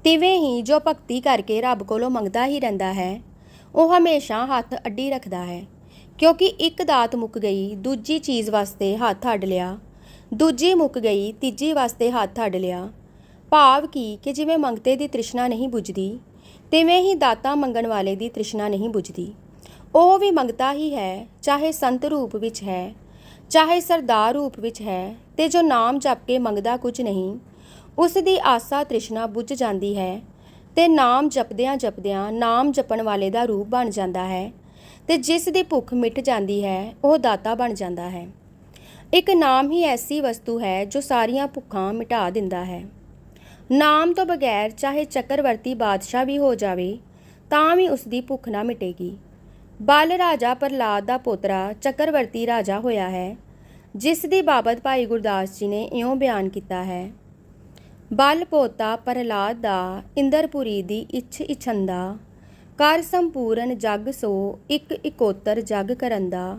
ਤਿਵੇਂ ਹੀ ਜੋ ਭਗਤੀ ਕਰਕੇ ਰੱਬ ਕੋਲੋਂ ਮੰਗਦਾ ਹੀ ਰਹਿੰਦਾ ਹੈ, ਉਹ ਹਮੇਸ਼ਾ ਹੱਥ ਅੱਡੀ ਰੱਖਦਾ ਹੈ, ਕਿਉਂਕਿ ਇੱਕ ਦਾਤ ਮੁੱਕ ਗਈ, ਦੂਜੀ ਚੀਜ਼ ਵਾਸਤੇ ਹੱਥ ਅੱਡ ਲਿਆ, ਦੂਜੀ ਮੁੱਕ ਗਈ, ਤੀਜੀ ਵਾਸਤੇ ਹੱਥ ਅੱਡ ਲਿਆ। ਭਾਵ ਕੀ ਕਿ ਜਿਵੇਂ ਮੰਗਤੇ ਦੀ ਤ੍ਰਿਸ਼ਨਾ ਨਹੀਂ ਬੁਝਦੀ ਤਿਵੇਂ ਹੀ ਦਾਤਾ ਮੰਗਣ ਵਾਲੇ ਦੀ ਤ੍ਰਿਸ਼ਨਾ ਨਹੀਂ ਬੁਝਦੀ। ਉਹ ਵੀ ਮੰਗਤਾ ਹੀ ਹੈ, ਚਾਹੇ ਸੰਤ ਰੂਪ ਵਿੱਚ ਹੈ, ਚਾਹੇ ਸਰਦਾਰ ਰੂਪ ਵਿੱਚ ਹੈ, ਤੇ ਜੋ ਨਾਮ ਜਪ ਕੇ ਮੰਗਦਾ ਕੁਝ ਨਹੀਂ, ਉਸ ਦੀ ਆਸਾ ਤ੍ਰਿਸ਼ਨਾ ਬੁੱਝ ਜਾਂਦੀ ਹੈ, ਤੇ ਨਾਮ ਜਪਦਿਆਂ ਜਪਦਿਆਂ ਨਾਮ ਜਪਣ ਵਾਲੇ ਦਾ ਰੂਪ ਬਣ ਜਾਂਦਾ ਹੈ, ਤੇ ਜਿਸ ਦੀ ਭੁੱਖ ਮਿਟ ਜਾਂਦੀ ਹੈ, ਉਹ ਦਾਤਾ ਬਣ ਜਾਂਦਾ ਹੈ। ਇੱਕ ਨਾਮ ਹੀ ਐਸੀ ਵਸਤੂ ਹੈ, ਜੋ ਸਾਰੀਆਂ ਭੁੱਖਾਂ ਮਿਟਾ ਦਿੰਦਾ ਹੈ। ਨਾਮ ਤੋਂ ਬਗੈਰ ਚਾਹੇ ਚੱਕਰਵਰਤੀ ਬਾਦਸ਼ਾਹ ਵੀ ਹੋ ਜਾਵੇ, ਤਾਂ ਵੀ ਉਸ ਦੀ ਭੁੱਖ ਨਾ ਮਿਟੇਗੀ। ਬਲ ਰਾਜਾ ਪ੍ਰਲਾਦ ਦਾ ਪੋਤਰਾ ਚੱਕਰਵਰਤੀ ਰਾਜਾ ਹੋਇਆ ਹੈ, ਜਿਸ ਦੀ ਬਾਬਤ ਭਾਈ ਗੁਰਦਾਸ ਜੀ ਨੇ ਇਉਂ ਬਿਆਨ ਕੀਤਾ ਹੈ। ਬਲ ਪੋਤਾ ਪ੍ਰਲਾਦ ਦਾ ਇੰਦਰਪੁਰੀ ਦੀ ਇੱਛ ਇਛੰਦਾ, ਕਰ ਸੰਪੂਰਨ ਜਗ ਸੋ ਇੱਕ ਇਕੋਤਰ ਜਗ ਕਰੰਦਾ,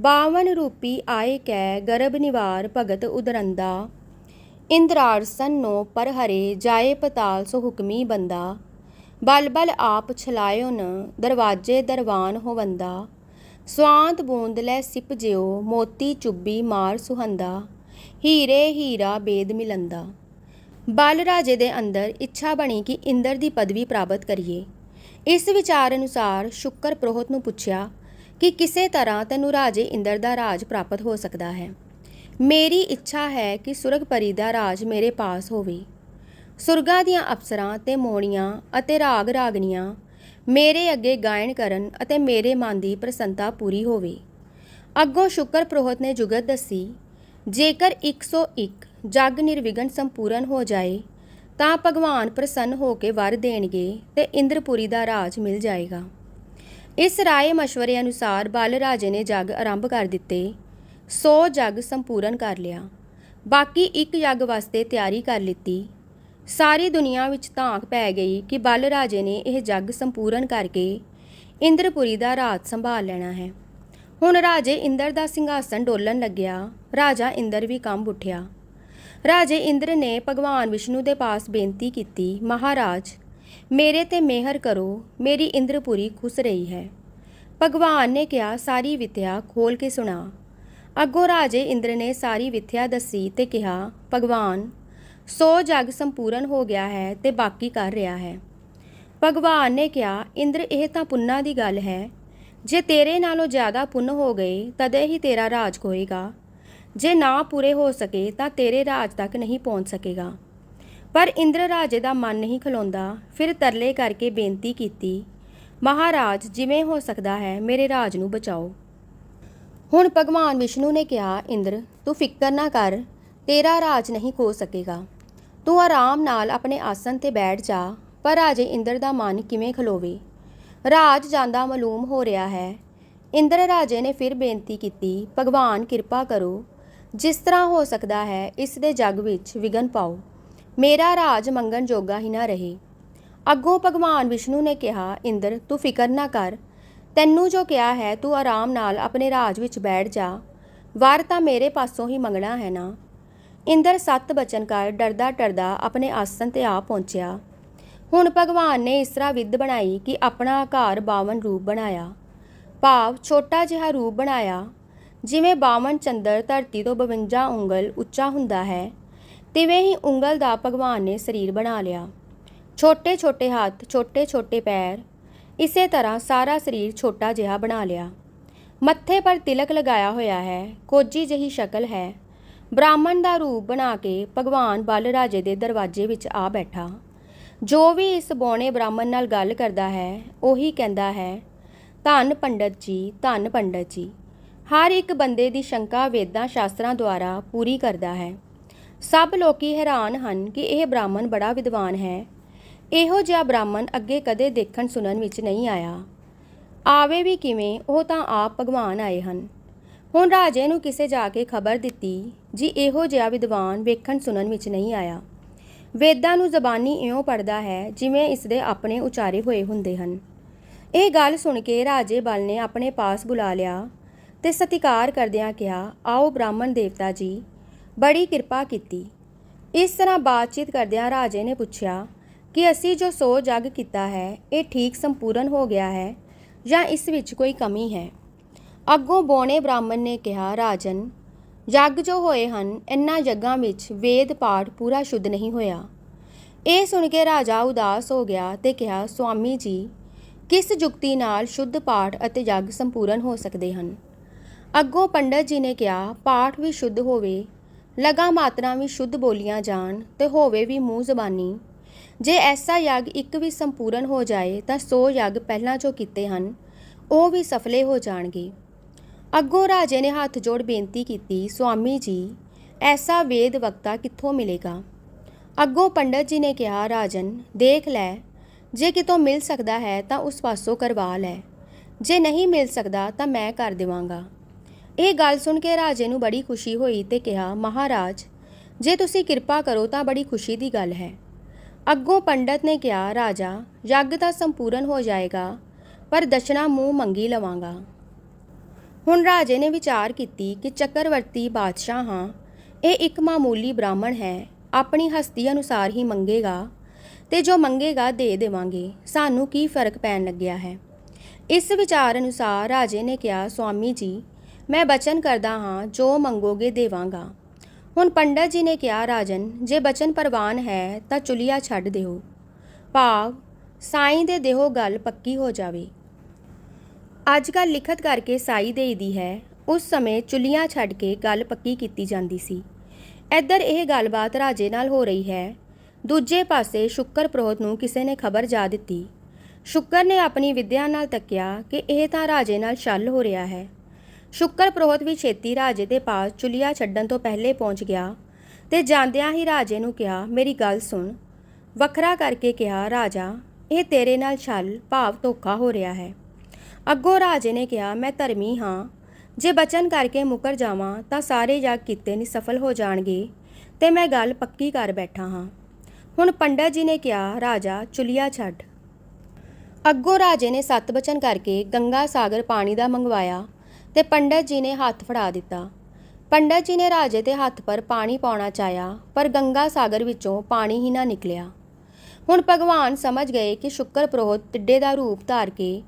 ਬਾਵਨ ਰੂਪੀ ਆਏ ਕੈ ਗਰਭ ਨਿਵਾਰ ਭਗਤ ਉਦਰੰਦਾ ਇੰਦਰਾਰਸਨ ਨੋ ਪਰ ਹਰੇ ਜਾਏ ਪਤਾਲ ਸੋ ਹੁਕਮੀ ਬੰਦਾ। ਬਲ ਬਲ ਆਪ ਛਲਾਇਓ ਨ, ਦਰਵਾਜੇ ਦਰਵਾਨ ਹੋਵੰਦਾ ਸਵਾਂਤ ਬੂੰਦ ਲੈ ਸਿਪ ਜਿਓ, ਮੋਤੀ ਚੁੱਬੀ ਮਾਰ ਸੁਹੰਦਾ। ਹੀਰੇ ਹੀਰਾ ਬੇਦ ਮਿਲੰਦਾ। ਬਲ ਰਾਜੇ ਦੇ ਅੰਦਰ ਇੱਛਾ ਬਣੀ ਕਿ ਇੰਦਰ ਦੀ ਪਦਵੀ ਪ੍ਰਾਪਤ ਕਰੀਏ। ਇਸ ਵਿਚਾਰ ਅਨੁਸਾਰ ਸ਼ੁਕਰ ਪ੍ਰੋਹਤ ਨੂੰ ਪੁੱਛਿਆ ਕਿ ਕਿਸੇ ਤਰ੍ਹਾਂ ਤੈਨੂੰ ਰਾਜੇ ਇੰਦਰ ਦਾ ਰਾਜ ਪ੍ਰਾਪਤ ਹੋ ਸਕਦਾ ਹੈ। ਮੇਰੀ ਇੱਛਾ ਹੈ ਕਿ ਸੁਰਗਪਰੀ ਦਾ ਰਾਜ ਮੇਰੇ ਪਾਸ ਹੋਵੇ। ਸੁਰਗਾ ਦੀਆਂ ਅਪਸਰਾਂ ਤੇ ਮੋਣੀਆਂ ਅਤੇ ਰਾਗ ਰਾਗਨੀਆਂ ਮੇਰੇ ਅੱਗੇ ਗਾਇਨ ਕਰਨ ਅਤੇ ਮੇਰੇ ਮਨ ਦੀ ਪ੍ਰਸੰਨਤਾ ਪੂਰੀ ਹੋਵੇ। ਅੱਗੋਂ ਸ਼ੁਕਰ ਪ੍ਰੋਹਤ ਨੇ ਜੁਗਤ ਦੱਸੀ, ਜੇਕਰ 101 ਜਗ ਨਿਰਵਿਘਨ ਸੰਪੂਰਨ ਹੋ ਜਾਏ, ਤਾਂ ਭਗਵਾਨ ਪ੍ਰਸੰਨ ਹੋ ਕੇ ਵਰ ਦੇਣਗੇ ਤੇ ਇੰਦਰਪੁਰੀ ਦਾ ਰਾਜ ਮਿਲ ਜਾਏਗਾ। ਇਸ ਰਾਏ ਮਸ਼ਵਰੇ ਅਨੁਸਾਰ ਬਾਲ ਰਾਜੇ ਨੇ ਜਗ ਆਰੰਭ ਕਰ ਦਿੱਤੇ 100 ਜੱਗ ਸੰਪੂਰਨ ਕਰ ਲਿਆ। ਬਾਕੀ ਇੱਕ ਜਗ ਵਾਸਤੇ ਤਿਆਰੀ ਕਰ ਲਿੱਤੀ। ਸਾਰੀ ਦੁਨੀਆ ਵਿੱਚ ਧਾਂਕ ਪੈ ਗਈ ਕਿ ਬਲ ਰਾਜੇ ਨੇ ਇਹ ਜੱਗ ਸੰਪੂਰਨ ਕਰਕੇ ਇੰਦਰਪੁਰੀ ਦਾ ਰਾਜ ਸੰਭਾਲ ਲੈਣਾ ਹੈ। ਹੁਣ ਰਾਜੇ ਇੰਦਰ ਦਾ ਸਿੰਘਾਸਨ ਡੋਲਣ ਲੱਗਿਆ। ਰਾਜਾ ਇੰਦਰ ਵੀ ਕੰਮ ਉੱਠਿਆ। ਰਾਜੇ ਇੰਦਰ ਨੇ ਭਗਵਾਨ ਵਿਸ਼ਨੂੰ ਦੇ ਪਾਸ ਬੇਨਤੀ ਕੀਤੀ, ਮਹਾਰਾਜ, ਮੇਰੇ ਤੇ ਮਿਹਰ ਕਰੋ, ਮੇਰੀ ਇੰਦਰਪੁਰੀ ਖੁਸ਼ ਰਹੀ ਹੈ। ਭਗਵਾਨ ਨੇ ਕਿਹਾ, ਸਾਰੀ ਵਿਥਿਆ ਖੋਲ ਕੇ ਸੁਣਾ। ਅੱਗੋਂ ਰਾਜੇ ਇੰਦਰ ਨੇ ਸਾਰੀ ਵਿਥਿਆ ਦੱਸੀ ਤੇ ਕਿਹਾ, ਭਗਵਾਨ, ਸੋ ਜਗ ਸੰਪੂਰਨ ਹੋ ਗਿਆ ਹੈ ਤੇ ਬਾਕੀ ਕਰ ਰਿਹਾ ਹੈ। ਭਗਵਾਨ ਨੇ ਕਿਹਾ, ਇੰਦਰ, ਇਹ ਤਾਂ ਪੁੰਨਾਂ ਦੀ ਗੱਲ ਹੈ। ਜੇ ਤੇਰੇ ਨਾਲੋਂ ਜ਼ਿਆਦਾ ਪੁੰਨ ਹੋ ਗਏ, ਤਦੇ ਹੀ ਤੇਰਾ ਰਾਜ ਹੋਏਗਾ ਜੇ ਨਾ ਪੂਰੇ ਹੋ ਸਕੇ, ਤਾਂ ਤੇਰੇ ਰਾਜ ਤੱਕ ਨਹੀਂ ਪਹੁੰਚ ਸਕੇਗਾ। ਪਰ ਇੰਦਰ ਰਾਜੇ ਦਾ ਮਨ ਨਹੀਂ ਖਲੋਂਦਾ। ਫਿਰ ਤਰਲੇ ਕਰਕੇ ਬੇਨਤੀ ਕੀਤੀ, ਮਹਾਰਾਜ, ਜਿਵੇਂ ਹੋ ਸਕਦਾ ਹੈ, ਮੇਰੇ ਰਾਜ ਨੂੰ ਬਚਾਓ। ਹੁਣ ਭਗਵਾਨ ਵਿਸ਼ਨੂੰ ਨੇ ਕਿਹਾ, ਇੰਦਰ, ਤੂੰ ਫਿਕਰ ਨਾ ਕਰ, ਤੇਰਾ ਰਾਜ ਨਹੀਂ ਖੋ ਸਕੇਗਾ। ਤੂੰ ਆਰਾਮ ਨਾਲ ਆਪਣੇ ਆਸਨ ਤੇ ਬੈਠ ਜਾ, ਪਰ ਰਾਜੇ ਇੰਦਰ ਦਾ ਮਨ ਕਿਵੇਂ ਖਲੋਵੇ? ਰਾਜ ਜਾਂਦਾ ਮਾਲੂਮ ਹੋ ਰਿਹਾ ਹੈ। ਇੰਦਰ ਰਾਜੇ ਨੇ ਫਿਰ ਬੇਨਤੀ ਕੀਤੀ, ਭਗਵਾਨ ਕਿਰਪਾ ਕਰੋ। ਜਿਸ ਤਰ੍ਹਾਂ ਹੋ ਸਕਦਾ ਹੈ, ਇਸ ਦੇ ਜਗ ਵਿੱਚ ਵਿਗਨ ਪਾਓ। ਮੇਰਾ ਰਾਜ ਮੰਗਣ ਜੋਗਾ ਹੀ ਨਾ ਰਹੇ। ਅੱਗੋਂ ਭਗਵਾਨ ਵਿਸ਼ਨੂੰ ਨੇ ਕਿਹਾ, ਇੰਦਰ, ਤੂੰ ਫਿਕਰ ਨਾ ਕਰ ਤੈਨੂੰ ਜੋ ਕਿਹਾ ਹੈ, ਤੂੰ ਆਰਾਮ ਨਾਲ ਆਪਣੇ ਰਾਜ ਵਿੱਚ ਬੈਠ ਜਾ। ਵਾਰ ਤਾਂ ਮੇਰੇ ਪਾਸੋਂ ਹੀ ਮੰਗਣਾ ਹੈ ਨਾ। ਇੰਦਰ ਸੱਤ ਬਚਨ ਕਰ ਡਰਦਾ ਡਰਦਾ ਆਪਣੇ ਆਸਣ ਤੇ ਆ ਪਹੁੰਚਿਆ। ਹੁਣ ਭਗਵਾਨ ਨੇ ਇਸ ਤਰ੍ਹਾਂ ਵਿਦ ਬਣਾਈ ਕਿ ਆਪਣਾ ਆਕਾਰ 52 ਰੂਪ ਬਣਾਇਆ। ਭਾਵ ਛੋਟਾ ਜਿਹਾ ਰੂਪ ਬਣਾਇਆ, ਜਿਵੇਂ 52 ਚੰਦਰ ਧਰਤੀ ਤੋਂ 52 ਉਂਗਲ ਉੱਚਾ ਹੁੰਦਾ ਹੈ, ਤਿਵੇਂ ਹੀ ਉਂਗਲ ਦਾ ਭਗਵਾਨ ਨੇ ਸਰੀਰ ਬਣਾ ਲਿਆ। ਛੋਟੇ ਛੋਟੇ ਹੱਥ ਛੋਟੇ ਛੋਟੇ ਪੈਰ ਇਸੇ ਤਰ੍ਹਾਂ ਸਾਰਾ ਸਰੀਰ ਛੋਟਾ ਜਿਹਾ ਬਣਾ ਲਿਆ। ਮੱਥੇ ਪਰ ਤਿਲਕ ਲਗਾਇਆ ਹੋਇਆ ਹੈ ਕੋਜੀ ਜਿਹੀ ਸ਼ਕਲ ਹੈ। ਬ੍ਰਾਹਮਣ ਦਾ ਰੂਪ ਬਣਾ ਕੇ ਭਗਵਾਨ ਬਲ ਰਾਜੇ ਦੇ ਦਰਵਾਜ਼ੇ ਵਿੱਚ ਆ ਬੈਠਾ। ਜੋ ਵੀ ਇਸ ਬੋਣੇ ਬ੍ਰਾਹਮਣ ਨਾਲ ਗੱਲ ਕਰਦਾ ਹੈ, ਉਹੀ ਕਹਿੰਦਾ ਹੈ, ਧੰਨ ਪੰਡਤ ਜੀ, ਧੰਨ ਪੰਡਤ ਜੀ। ਹਰ ਇੱਕ ਬੰਦੇ ਦੀ ਸ਼ੰਕਾ ਵੇਦਾਂ ਸ਼ਾਸਤਰਾਂ ਦੁਆਰਾ ਪੂਰੀ ਕਰਦਾ ਹੈ। ਸਭ ਲੋਕੀ ਹੈਰਾਨ ਹਨ ਕਿ ਇਹ ਬ੍ਰਾਹਮਣ ਬੜਾ ਵਿਦਵਾਨ ਹੈ। ਇਹੋ ਜਿਹਾ ਬ੍ਰਾਹਮਣ ਅੱਗੇ ਕਦੇ ਦੇਖਣ ਸੁਣਨ ਵਿੱਚ ਨਹੀਂ ਆਇਆ। ਆਵੇ ਵੀ ਕਿਵੇਂ, ਉਹ ਤਾਂ ਆਪ ਭਗਵਾਨ ਆਏ ਹਨ। ਹੁਣ ਰਾਜੇ ਨੂੰ ਕਿਸੇ ਜਾ ਕੇ ਖਬਰ ਦਿੱਤੀ ਜੀ ਇਹੋ ਜਿਹਾ ਵਿਦਵਾਨ ਵੇਖਣ ਸੁਣਨ ਵਿੱਚ ਨਹੀਂ ਆਇਆ। ਵੇਦਾਂ ਨੂੰ ਜ਼ਬਾਨੀ ਇਉਂ ਪੜਦਾ ਹੈ ਜਿਵੇਂ ਇਸ ਦੇ ਆਪਣੇ ਉਚਾਰੇ ਹੋਏ ਹੁੰਦੇ ਹਨ। ਇਹ ਗੱਲ ਸੁਣ ਕੇ ਰਾਜੇ ਬਲ ਨੇ ਆਪਣੇ ਪਾਸ ਬੁਲਾ ਲਿਆ ਤੇ ਸਤਿਕਾਰ ਕਰਦਿਆਂ ਕਿਹਾ, ਆਓ ਬ੍ਰਾਹਮਣ ਦੇਵਤਾ ਜੀ, ਬੜੀ ਕਿਰਪਾ ਕੀਤੀ। ਇਸ ਤਰ੍ਹਾਂ ਬਾਤਚੀਤ ਕਰਦਿਆਂ ਰਾਜੇ ਨੇ ਪੁੱਛਿਆ ਕਿ ਅਸੀਂ ਜੋ ਸੋ ਜਗ ਕੀਤਾ ਹੈ, ਇਹ ਠੀਕ ਸੰਪੂਰਨ ਹੋ ਗਿਆ ਹੈ ਜਾਂ ਇਸ ਵਿੱਚ ਕੋਈ ਕਮੀ ਹੈ? ਅੱਗੋਂ ਬੋਣੇ ਬ੍ਰਾਹਮਣ ਨੇ ਕਿਹਾ, ਰਾਜਨ, ਜੱਗ ਜੋ ਹੋਏ ਹਨ, ਇਨ੍ਹਾਂ ਜੱਗਾਂ ਵਿੱਚ ਵੇਦ ਪਾਠ ਪੂਰਾ ਸ਼ੁੱਧ ਨਹੀਂ ਹੋਇਆ। ਇਹ ਸੁਣ ਕੇ ਰਾਜਾ ਉਦਾਸ ਹੋ ਗਿਆ ਤੇ ਕਿਹਾ, ਸੁਆਮੀ ਜੀ, ਕਿਸ ਜੁਗਤੀ ਨਾਲ ਸ਼ੁੱਧ ਪਾਠ ਅਤੇ ਜੱਗ ਸੰਪੂਰਨ ਹੋ ਸਕਦੇ ਹਨ? ਅੱਗੋਂ ਪੰਡਤ ਜੀ ਨੇ ਕਿਹਾ, ਪਾਠ ਵੀ ਸ਼ੁੱਧ ਹੋਵੇ, ਲਗਾ ਮਾਤਰਾ ਵੀ ਸ਼ੁੱਧ ਬੋਲੀਆਂ ਜਾਣ ਤੇ ਹੋਵੇ ਵੀ ਮੂੰਹ ਜ਼ਬਾਨੀ। ਜੇ ਐਸਾ ਯੱਗ ਇੱਕ ਵੀ ਸੰਪੂਰਨ ਹੋ ਜਾਏ ਤਾਂ ਸੋ ਯੱਗ ਪਹਿਲਾਂ ਜੋ ਕੀਤੇ ਹਨ, ਉਹ ਵੀ ਸਫਲੇ ਹੋ ਜਾਣਗੇ। ਅੱਗੋਂ ਰਾਜੇ ਨੇ ਹੱਥ ਜੋੜ ਬੇਨਤੀ ਕੀਤੀ, ਸੁਆਮੀ ਜੀ, ਐਸਾ ਵੇਦ ਵਕਤਾ ਕਿੱਥੋਂ ਮਿਲੇਗਾ? ਅੱਗੋਂ ਪੰਡਤ ਜੀ ਨੇ ਕਿਹਾ, ਰਾਜਨ, ਦੇਖ ਲੈ, ਜੇ ਕਿਤੋਂ ਮਿਲ ਸਕਦਾ ਹੈ ਤਾਂ ਉਸ ਪਾਸੋਂ ਕਰਵਾ ਲੈ, ਜੇ ਨਹੀਂ ਮਿਲ ਸਕਦਾ ਤਾਂ ਮੈਂ ਕਰ ਦੇਵਾਂਗਾ। ਇਹ ਗੱਲ ਸੁਣ ਕੇ ਰਾਜੇ ਨੂੰ ਬੜੀ ਖੁਸ਼ੀ ਹੋਈ ਤੇ ਕਿਹਾ, ਮਹਾਰਾਜ, ਜੇ ਤੁਸੀਂ ਕਿਰਪਾ ਕਰੋ ਤਾਂ ਬੜੀ ਖੁਸ਼ੀ ਦੀ ਗੱਲ ਹੈ। ਅੱਗੋਂ ਪੰਡਤ ਨੇ ਕਿਹਾ, ਰਾਜਾ, ਯੱਗ ਤਾਂ ਸੰਪੂਰਨ ਹੋ ਜਾਏਗਾ, ਪਰ ਦਸ਼ਨਾ ਮੂੰਹ ਮੰਗੀ ਲਵਾਂਗਾ। ਹੁਣ ਰਾਜੇ ਨੇ ਵਿਚਾਰ ਕੀਤੀ ਕਿ ਚੱਕਰਵਰਤੀ ਬਾਦਸ਼ਾਹ ਹਾਂ ਇਹ ਇੱਕ ਮਾਮੂਲੀ ਬ੍ਰਾਹਮਣ ਹੈ, ਆਪਣੀ ਹਸਤੀ ਅਨੁਸਾਰ ਹੀ ਮੰਗੇਗਾ ਤੇ ਜੋ ਮੰਗੇਗਾ ਦੇ ਦੇਵਾਂਗੇ। ਸਾਨੂੰ ਕੀ ਫ਼ਰਕ ਪੈਣ ਲੱਗਿਆ ਹੈ? ਇਸ ਵਿਚਾਰ ਅਨੁਸਾਰ ਰਾਜੇ ਨੇ ਕਿਹਾ, ਸੁਆਮੀ ਜੀ, ਮੈਂ ਬਚਨ ਕਰਦਾ ਹਾਂ, ਜੋ ਮੰਗੋਗੇ ਦੇਵਾਂਗਾ। ਹੁਣ ਪੰਡਤ ਜੀ ਨੇ ਕਿਹਾ, ਰਾਜਨ, ਜੇ ਬਚਨ ਪ੍ਰਵਾਨ ਹੈ ਤਾਂ ਚੁਲੀਆ ਛੱਡ ਦਿਓ। ਭਾਵ, ਸਾਈਂ ਦੇ ਦੇਹੋ ਗੱਲ ਪੱਕੀ ਹੋ ਜਾਵੇ। ਅੱਜ ਕੱਲ੍ਹ ਲਿਖਤ ਕਰਕੇ ਸਾਈ ਦੇਈਦੀ ਹੈ, ਉਸ ਸਮੇਂ ਚੁੱਲੀਆਂ ਛੱਡ ਕੇ ਗੱਲ ਪੱਕੀ ਕੀਤੀ ਜਾਂਦੀ ਸੀ। ਇੱਧਰ ਇਹ ਗੱਲਬਾਤ ਰਾਜੇ ਨਾਲ ਹੋ ਰਹੀ ਹੈ। ਦੂਜੇ ਪਾਸੇ ਸ਼ੁਕਰ ਪ੍ਰੋਹਤ ਨੂੰ ਕਿਸੇ ਨੇ ਖਬਰ ਜਾ ਦਿੱਤੀ। ਸ਼ੁਕਰ ਨੇ ਆਪਣੀ ਵਿਦਿਆ ਨਾਲ ਤੱਕਿਆ ਕਿ ਇਹ ਤਾਂ ਰਾਜੇ ਨਾਲ ਛਲ ਹੋ ਰਿਹਾ ਹੈ। ਸ਼ੁਕਰ ਪ੍ਰੋਹਤ ਵੀ ਛੇਤੀ ਰਾਜੇ ਦੇ ਪਾਸ ਚੁਲੀਆ ਛੱਡਣ ਤੋਂ ਪਹਿਲੇ ਪਹੁੰਚ ਗਿਆ ਤੇ ਜਾਂਦਿਆਂ ਹੀ ਰਾਜੇ ਨੂੰ ਕਿਹਾ, ਮੇਰੀ ਗੱਲ ਸੁਣ। ਵੱਖਰਾ ਕਰਕੇ ਕਿਹਾ, ਰਾਜਾ, ਇਹ ਤੇਰੇ ਨਾਲ ਛਲ ਭਾਵ ਧੋਖਾ ਹੋ ਰਿਹਾ ਹੈ। ਅੱਗੋਂ ਰਾਜੇ ਨੇ ਕਿਹਾ, ਮੈਂ ਧਰਮੀ ਹਾਂ। ਜੇ ਬਚਨ ਕਰਕੇ ਮੁਕਰ ਜਾਵਾਂ, ਤਾਂ ਸਾਰੇ ਜੱਗ ਕੀਤੇ ਨਿਸਫਲ ਹੋ ਜਾਣਗੇ ਤੇ ਮੈਂ ਗੱਲ ਪੱਕੀ ਕਰ ਬੈਠਾ ਹਾਂ। ਹੁਣ ਪੰਡਤ ਜੀ ਨੇ ਕਿਹਾ, ਰਾਜਾ, ਚੁਲੀਆ ਛੱਡ। ਅੱਗੋਂ ਰਾਜੇ ਨੇ ਸੱਤ ਬਚਨ ਕਰਕੇ ਗੰਗਾ ਸਾਗਰ ਪਾਣੀ ਦਾ ਮੰਗਵਾਇਆ। ਤੇ ਪੰਡਤ ਜੀ ਨੇ ਹੱਥ ਫੜਾ ਦਿੱਤਾ। ਪੰਡਤ ਜੀ ਨੇ ਰਾਜੇ ਦੇ ਹੱਥ ਪਰ ਪਾਣੀ ਪਾਉਣਾ ਚਾਹਿਆ, ਪਰ ਗੰਗਾ ਸਾਗਰ ਵਿੱਚੋਂ ਪਾਣੀ ਹੀ ਨਾ ਨਿਕਲਿਆ। ਹੁਣ ਭਗਵਾਨ ਸਮਝ ਗਏ ਕਿ ਸ਼ੁਕਰ ਪ੍ਰੋਹਤ ਟਿੱਡੇ ਦਾ ਰੂਪ ਧਾਰ ਕੇ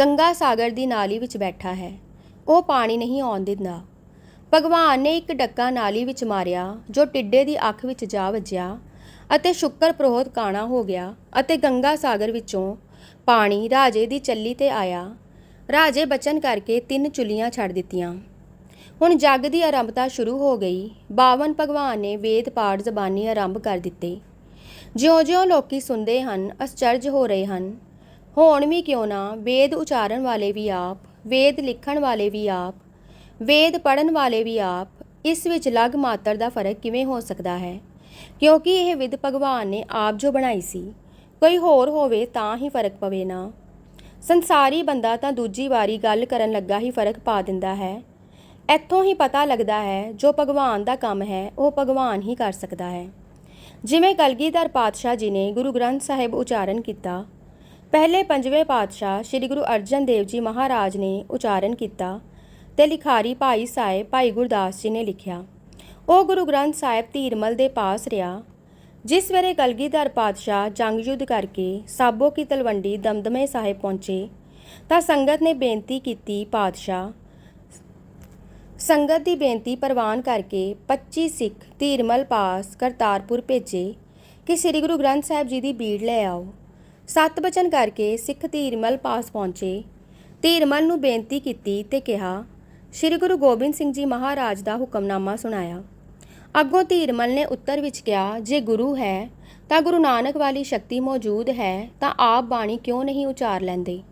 ਗੰਗਾ ਸਾਗਰ ਦੀ ਨਾਲੀ ਵਿੱਚ ਬੈਠਾ ਹੈ। ਉਹ ਪਾਣੀ ਨਹੀਂ ਆਉਣ ਦਿੰਦਾ। ਭਗਵਾਨ ਨੇ ਇੱਕ ਡੱਕਾ ਨਾਲੀ ਵਿੱਚ ਮਾਰਿਆ, ਜੋ ਟਿੱਡੇ ਦੀ ਅੱਖ ਵਿੱਚ ਜਾ ਵੱਜਿਆ ਅਤੇ ਸ਼ੁਕਰ ਪ੍ਰੋਹਤ ਕਾਣਾ ਹੋ ਗਿਆ ਅਤੇ ਗੰਗਾ ਸਾਗਰ ਵਿੱਚੋਂ ਪਾਣੀ ਰਾਜੇ ਦੀ ਚੱਲੀ ਤੇ ਆਇਆ। ਰਾਜੇ ਬਚਨ ਕਰਕੇ ਤਿੰਨ ਚੁੱਲੀਆਂ ਛੱਡ ਦਿੱਤੀਆਂ। ਹੁਣ ਜੱਗ ਦੀ ਆਰੰਭਤਾ ਸ਼ੁਰੂ ਹੋ ਗਈ। ਬਾਵਨ ਭਗਵਾਨ ਨੇ ਵੇਦ ਪਾਠ ਜ਼ਬਾਨੀ ਆਰੰਭ ਕਰ ਦਿੱਤੇ। ਜਿਉਂ-ਜਿਉਂ ਲੋਕੀ ਸੁਣਦੇ ਹਨ, ਅਸਚਰਜ ਹੋ ਰਹੇ ਹਨ। ਹੋਣ ਵੀ ਕਿਉਂ ਨਾ, ਵੇਦ ਉਚਾਰਨ ਵਾਲੇ ਵੀ ਆਪ, ਵੇਦ ਲਿਖਣ ਵਾਲੇ ਵੀ ਆਪ, ਵੇਦ ਪੜਨ ਵਾਲੇ ਵੀ ਆਪ, ਇਸ ਵਿੱਚ ਲਗ ਮਾਤਰ ਦਾ ਫ਼ਰਕ ਕਿਵੇਂ ਹੋ ਸਕਦਾ ਹੈ? ਕਿਉਂਕਿ ਇਹ ਵਿਦ ਭਗਵਾਨ ਨੇ ਆਪ ਜੋ ਬਣਾਈ ਸੀ। ਕੋਈ ਹੋਰ ਹੋਵੇ ਤਾਂ ਹੀ ਫ਼ਰਕ ਪਵੇ ਨਾ। ਸੰਸਾਰੀ ਬੰਦਾ ਤਾਂ ਦੂਜੀ ਵਾਰੀ ਗੱਲ ਕਰਨ ਲੱਗਾ ਹੀ ਫ਼ਰਕ ਪਾ ਦਿੰਦਾ ਹੈ। ਇੱਥੋਂ ਹੀ ਪਤਾ ਲੱਗਦਾ ਹੈ, ਜੋ ਭਗਵਾਨ ਦਾ ਕੰਮ ਹੈ, ਉਹ ਭਗਵਾਨ ਹੀ ਕਰ ਸਕਦਾ ਹੈ। ਜਿਵੇਂ ਕਲਗੀਧਰ ਪਾਤਸ਼ਾਹ ਜੀ ਨੇ ਗੁਰੂ ਗ੍ਰੰਥ ਸਾਹਿਬ ਉਚਾਰਨ ਕੀਤਾ, ਪਹਿਲੇ ਪੰਜਵੇਂ ਪਾਤਸ਼ਾਹ ਸ੍ਰੀ ਗੁਰੂ ਅਰਜਨ ਦੇਵ ਜੀ ਮਹਾਰਾਜ ਨੇ ਉਚਾਰਨ ਕੀਤਾ ਤੇ ਲਿਖਾਰੀ ਭਾਈ ਸਾਹਿਬ ਭਾਈ ਗੁਰਦਾਸ ਜੀ ਨੇ ਲਿਖਿਆ। ਉਹ ਗੁਰੂ ਗ੍ਰੰਥ ਸਾਹਿਬ ਧੀਰਮਲ ਦੇ ਪਾਸ ਰਿਹਾ ਜਿਸ ਵੇਲੇ ਕਲਗੀਧਰ ਪਾਤਸ਼ਾਹ ਜੰਗ ਯੁੱਧ ਕਰਕੇ ਸਾਬੋ ਕੀ ਤਲਵੰਡੀ ਦਮਦਮੇ ਸਾਹਿਬ ਪਹੁੰਚੇ, ਤਾਂ ਸੰਗਤ ਨੇ ਬੇਨਤੀ ਕੀਤੀ ਪਾਤਸ਼ਾਹ, ਸੰਗਤ ਦੀ ਬੇਨਤੀ ਪ੍ਰਵਾਨ ਕਰਕੇ 25 ਸਿੱਖ ਧੀਰਮਲ ਪਾਸ ਕਰਤਾਰਪੁਰ ਭੇਜੇ ਕਿ ਸ੍ਰੀ ਗੁਰੂ ਗ੍ਰੰਥ ਸਾਹਿਬ ਜੀ ਦੀ ਬੀੜ ਲੈ ਆਓ। ਸਤ ਬਚਨ ਕਰਕੇ ਸਿੱਖ ਧੀਰਮਲ ਪਾਸ ਪਹੁੰਚੇ। ਧੀਰਮਲ ਨੂੰ ਬੇਨਤੀ ਕੀਤੀ ਤੇ ਕਿਹਾ, ਸ੍ਰੀ ਗੁਰੂ ਗੋਬਿੰਦ ਸਿੰਘ ਜੀ ਮਹਾਰਾਜ ਦਾ ਹੁਕਮਨਾਮਾ ਸੁਣਾਇਆ। ਅੱਗੋਂ ਧੀਰਮਲ ਨੇ ਉੱਤਰ ਵਿੱਚ ਕਿਹਾ, ਜੇ ਗੁਰੂ ਹੈ, ਤਾਂ ਗੁਰੂ ਨਾਨਕ ਵਾਲੀ ਸ਼ਕਤੀ ਮੌਜੂਦ ਹੈ, ਤਾਂ ਆਪ ਬਾਣੀ ਕਿਉਂ ਨਹੀਂ ਉਚਾਰ ਲੈਂਦੇ?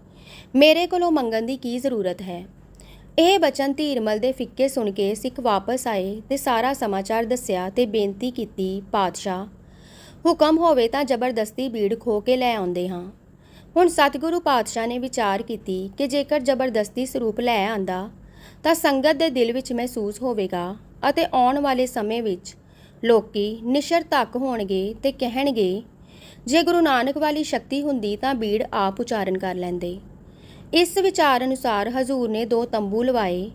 ਮੇਰੇ ਕੋਲੋਂ ਮੰਗਣ ਦੀ ਕੀ ਜ਼ਰੂਰਤ ਹੈ? ਇਹ ਬਚਨ ਧੀਰਮਲ ਦੇ ਫਿੱਕੇ ਸੁਣ ਕੇ ਸਿੱਖ ਵਾਪਸ ਆਏ ਤੇ ਸਾਰਾ ਸਮਾਚਾਰ ਦੱਸਿਆ ਤੇ ਬੇਨਤੀ ਕੀਤੀ, ਪਾਤਸ਼ਾਹ, ਹੁਕਮ ਹੋਵੇ ਤਾਂ ਜ਼ਬਰਦਸਤੀ ਬੀੜ ਖੋ ਕੇ ਲੈ ਆਉਂਦੇ ਹਾਂ। ਹੁਣ ਸਤਿਗੁਰੂ ਪਾਤਸ਼ਾਹ ਨੇ ਵਿਚਾਰ ਕੀਤੀ ਕਿ ਜੇਕਰ ਜ਼ਬਰਦਸਤੀ ਸਰੂਪ ਲੈ ਆਂਦਾ, ਤਾਂ ਸੰਗਤ ਦੇ ਦਿਲ ਵਿੱਚ ਮਹਿਸੂਸ ਹੋਵੇਗਾ ਅਤੇ ਆਉਣ ਵਾਲੇ ਸਮੇਂ ਵਿੱਚ ਲੋਕੀ ਨਿਸ਼ਰ ਤੱਕ ਹੋਣਗੇ ਤੇ ਕਹਿਣਗੇ, ਜੇ ਗੁਰੂ ਨਾਨਕ ਵਾਲੀ ਸ਼ਕਤੀ ਹੁੰਦੀ ਤਾਂ ਬੀੜ ਆਪ ਉਚਾਰਨ ਕਰ ਲੈਂਦੇ। ਇਸ ਵਿਚਾਰ ਅਨੁਸਾਰ ਹਜ਼ੂਰ ਨੇ ਦੋ ਤੰਬੂ ਲਵਾਏ।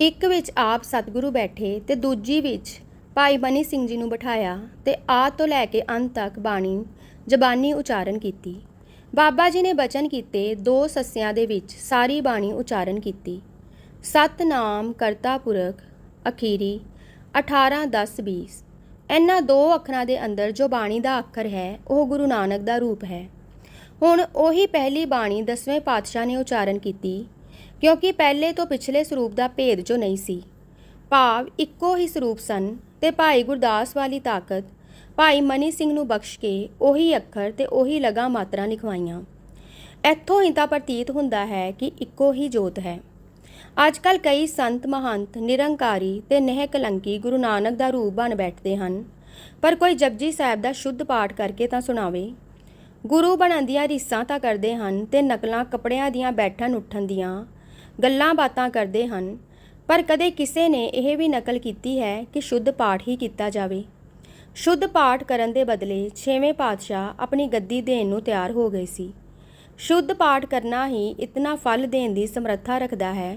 ਇੱਕ ਵਿੱਚ ਆਪ ਸਤਿਗੁਰੂ ਬੈਠੇ ਤੇ ਦੂਜੀ ਵਿੱਚ ਭਾਈ ਬਨੀ ਸਿੰਘ ਜੀ ਨੂੰ ਬਿਠਾਇਆ ਤੇ ਆ ਤੋਂ ਲੈ ਕੇ ਅੰਤ ਤੱਕ ਬਾਣੀ, ਜ਼ਬਾਨੀ ਉਚਾਰਨ ਕੀਤੀ। ਬਾਬਾ ਜੀ ਨੇ ਬਚਨ ਕੀਤੇ, ਦੋ ਸੱਸਿਆਂ ਦੇ ਵਿੱਚ ਸਾਰੀ ਬਾਣੀ ਉਚਾਰਨ ਕੀਤੀ। ਸਤਨਾਮ ਕਰਤਾ ਪੁਰਖ, ਅਖੀਰੀ 18 10 20 ਇਹਨਾਂ ਦੋ ਅੱਖਰਾਂ ਦੇ ਅੰਦਰ ਜੋ ਬਾਣੀ ਦਾ ਅੱਖਰ ਹੈ, ਉਹ ਗੁਰੂ ਨਾਨਕ ਦਾ ਰੂਪ ਹੈ। ਹੁਣ ਉਹੀ ਪਹਿਲੀ ਬਾਣੀ ਦਸਵੇਂ ਪਾਤਸ਼ਾਹ ਨੇ ਉਚਾਰਨ ਕੀਤੀ, ਕਿਉਂਕਿ ਪਹਿਲੇ ਤੋਂ ਪਿਛਲੇ ਸਰੂਪ ਦਾ ਭੇਦ ਜੋ ਨਹੀਂ ਸੀ। ਭਾਵ ਇੱਕੋ ਹੀ ਸਰੂਪ ਸਨ ਤੇ ਭਾਈ ਗੁਰਦਾਸ ਵਾਲੀ ਤਾਕਤ, ਭਾਈ ਮਨੀ ਸਿੰਘ ਨੂੰ ਬਖਸ਼ ਕੇ ਉਹੀ ਅੱਖਰ ਤੇ ਉਹੀ ਲਗਾ ਮਾਤਰਾ ਲਿਖਵਾਈਆਂ ਇੱਥੋਂ ਹੀ ਤਾਂ ਪ੍ਰਤੀਤ ਹੁੰਦਾ ਹੈ ਕਿ ਇੱਕੋ ਹੀ ਜੋਤ ਹੈ। ਅੱਜ ਕੱਲ ਕਈ ਸੰਤ ਮਹੰਤ, ਨਿਰੰਕਾਰੀ ਤੇ ਨਹਿ ਕਲੰਕੀ ਗੁਰੂ ਨਾਨਕ ਦਾ ਰੂਪ ਬਣ ਬੈਠਦੇ ਹਨ। ਪਰ ਕੋਈ ਜਪਜੀ ਸਾਹਿਬ ਦਾ ਸ਼ੁੱਧ ਪਾਠ ਕਰਕੇ ਤਾਂ ਸੁਣਾਵੇ। ਗੁਰੂ ਬਣਨ ਦੀਆਂ ਰੀਸਾਂ ਤਾਂ ਕਰਦੇ ਹਨ ਤੇ ਨਕਲਾਂ ਕੱਪੜਿਆਂ ਦੀਆਂ ਬੈਠਣ ਉੱਠਣ ਦੀਆਂ ਗੱਲਾਂ ਬਾਤਾਂ ਕਰਦੇ ਹਨ। ਪਰ ਕਦੇ ਕਿਸੇ ਨੇ ਇਹ ਵੀ ਨਕਲ ਕੀਤੀ ਹੈ ਕਿ ਸ਼ੁੱਧ ਪਾਠ ਹੀ ਕੀਤਾ ਜਾਵੇ। ਸ਼ੁੱਧ ਪਾਠ ਕਰਨ ਦੇ ਬਦਲੇ ਛੇਵੇਂ ਪਾਤਸ਼ਾਹ ਆਪਣੀ ਗੱਦੀ ਦੇਣ ਨੂੰ ਤਿਆਰ ਹੋ ਗਏ ਸੀ। ਸ਼ੁੱਧ ਪਾਠ ਕਰਨਾ ਹੀ ਇਤਨਾ ਫਲ ਦੇਣ ਦੀ ਸਮਰੱਥਾ ਰੱਖਦਾ ਹੈ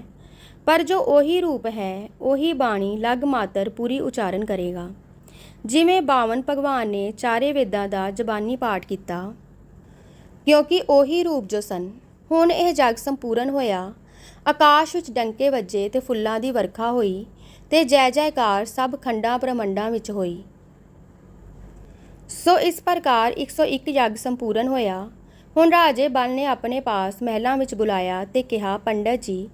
ਪਰ ਜੋ ਉਹੀ ਰੂਪ ਹੈ, ਉਹੀ ਬਾਣੀ ਲਗ ਮਾਤਰ ਪੂਰੀ ਉਚਾਰਨ ਕਰੇਗਾ। ਜਿਵੇਂ ਬਾਵਨ ਭਗਵਾਨ ਨੇ ਚਾਰੇ ਵੇਦਾਂ ਦਾ ਜ਼ਬਾਨੀ ਪਾਠ ਕੀਤਾ, ਕਿਉਂਕਿ ਉਹੀ ਰੂਪ ਜੋ ਸਨ, ਹੁਣ ਇਹ ਜਗ ਸੰਪੂਰਨ ਹੋਇਆ। ਆਕਾਸ਼ ਵਿੱਚ ਡੰਕੇ ਵੱਜੇ ਤੇ ਫੁੱਲਾਂ ਦੀ ਵਰਖਾ ਹੋਈ ਤੇ ਜੈ ਜੈਕਾਰ ਸਭ ਖੰਡਾਂ ਪ੍ਰਮੰਡਾਂ ਵਿੱਚ ਹੋਈ। ਸੋ ਇਸ ਪ੍ਰਕਾਰ 101 ਯੱਗ ਸੰਪੂਰਨ ਹੋਇਆ। ਹੁਣ ਰਾਜੇ ਬਲ ਨੇ ਆਪਣੇ ਪਾਸ ਮਹਿਲਾਂ ਵਿੱਚ ਬੁਲਾਇਆ ਤੇ ਕਿਹਾ, ਪੰਡਤ ਜੀ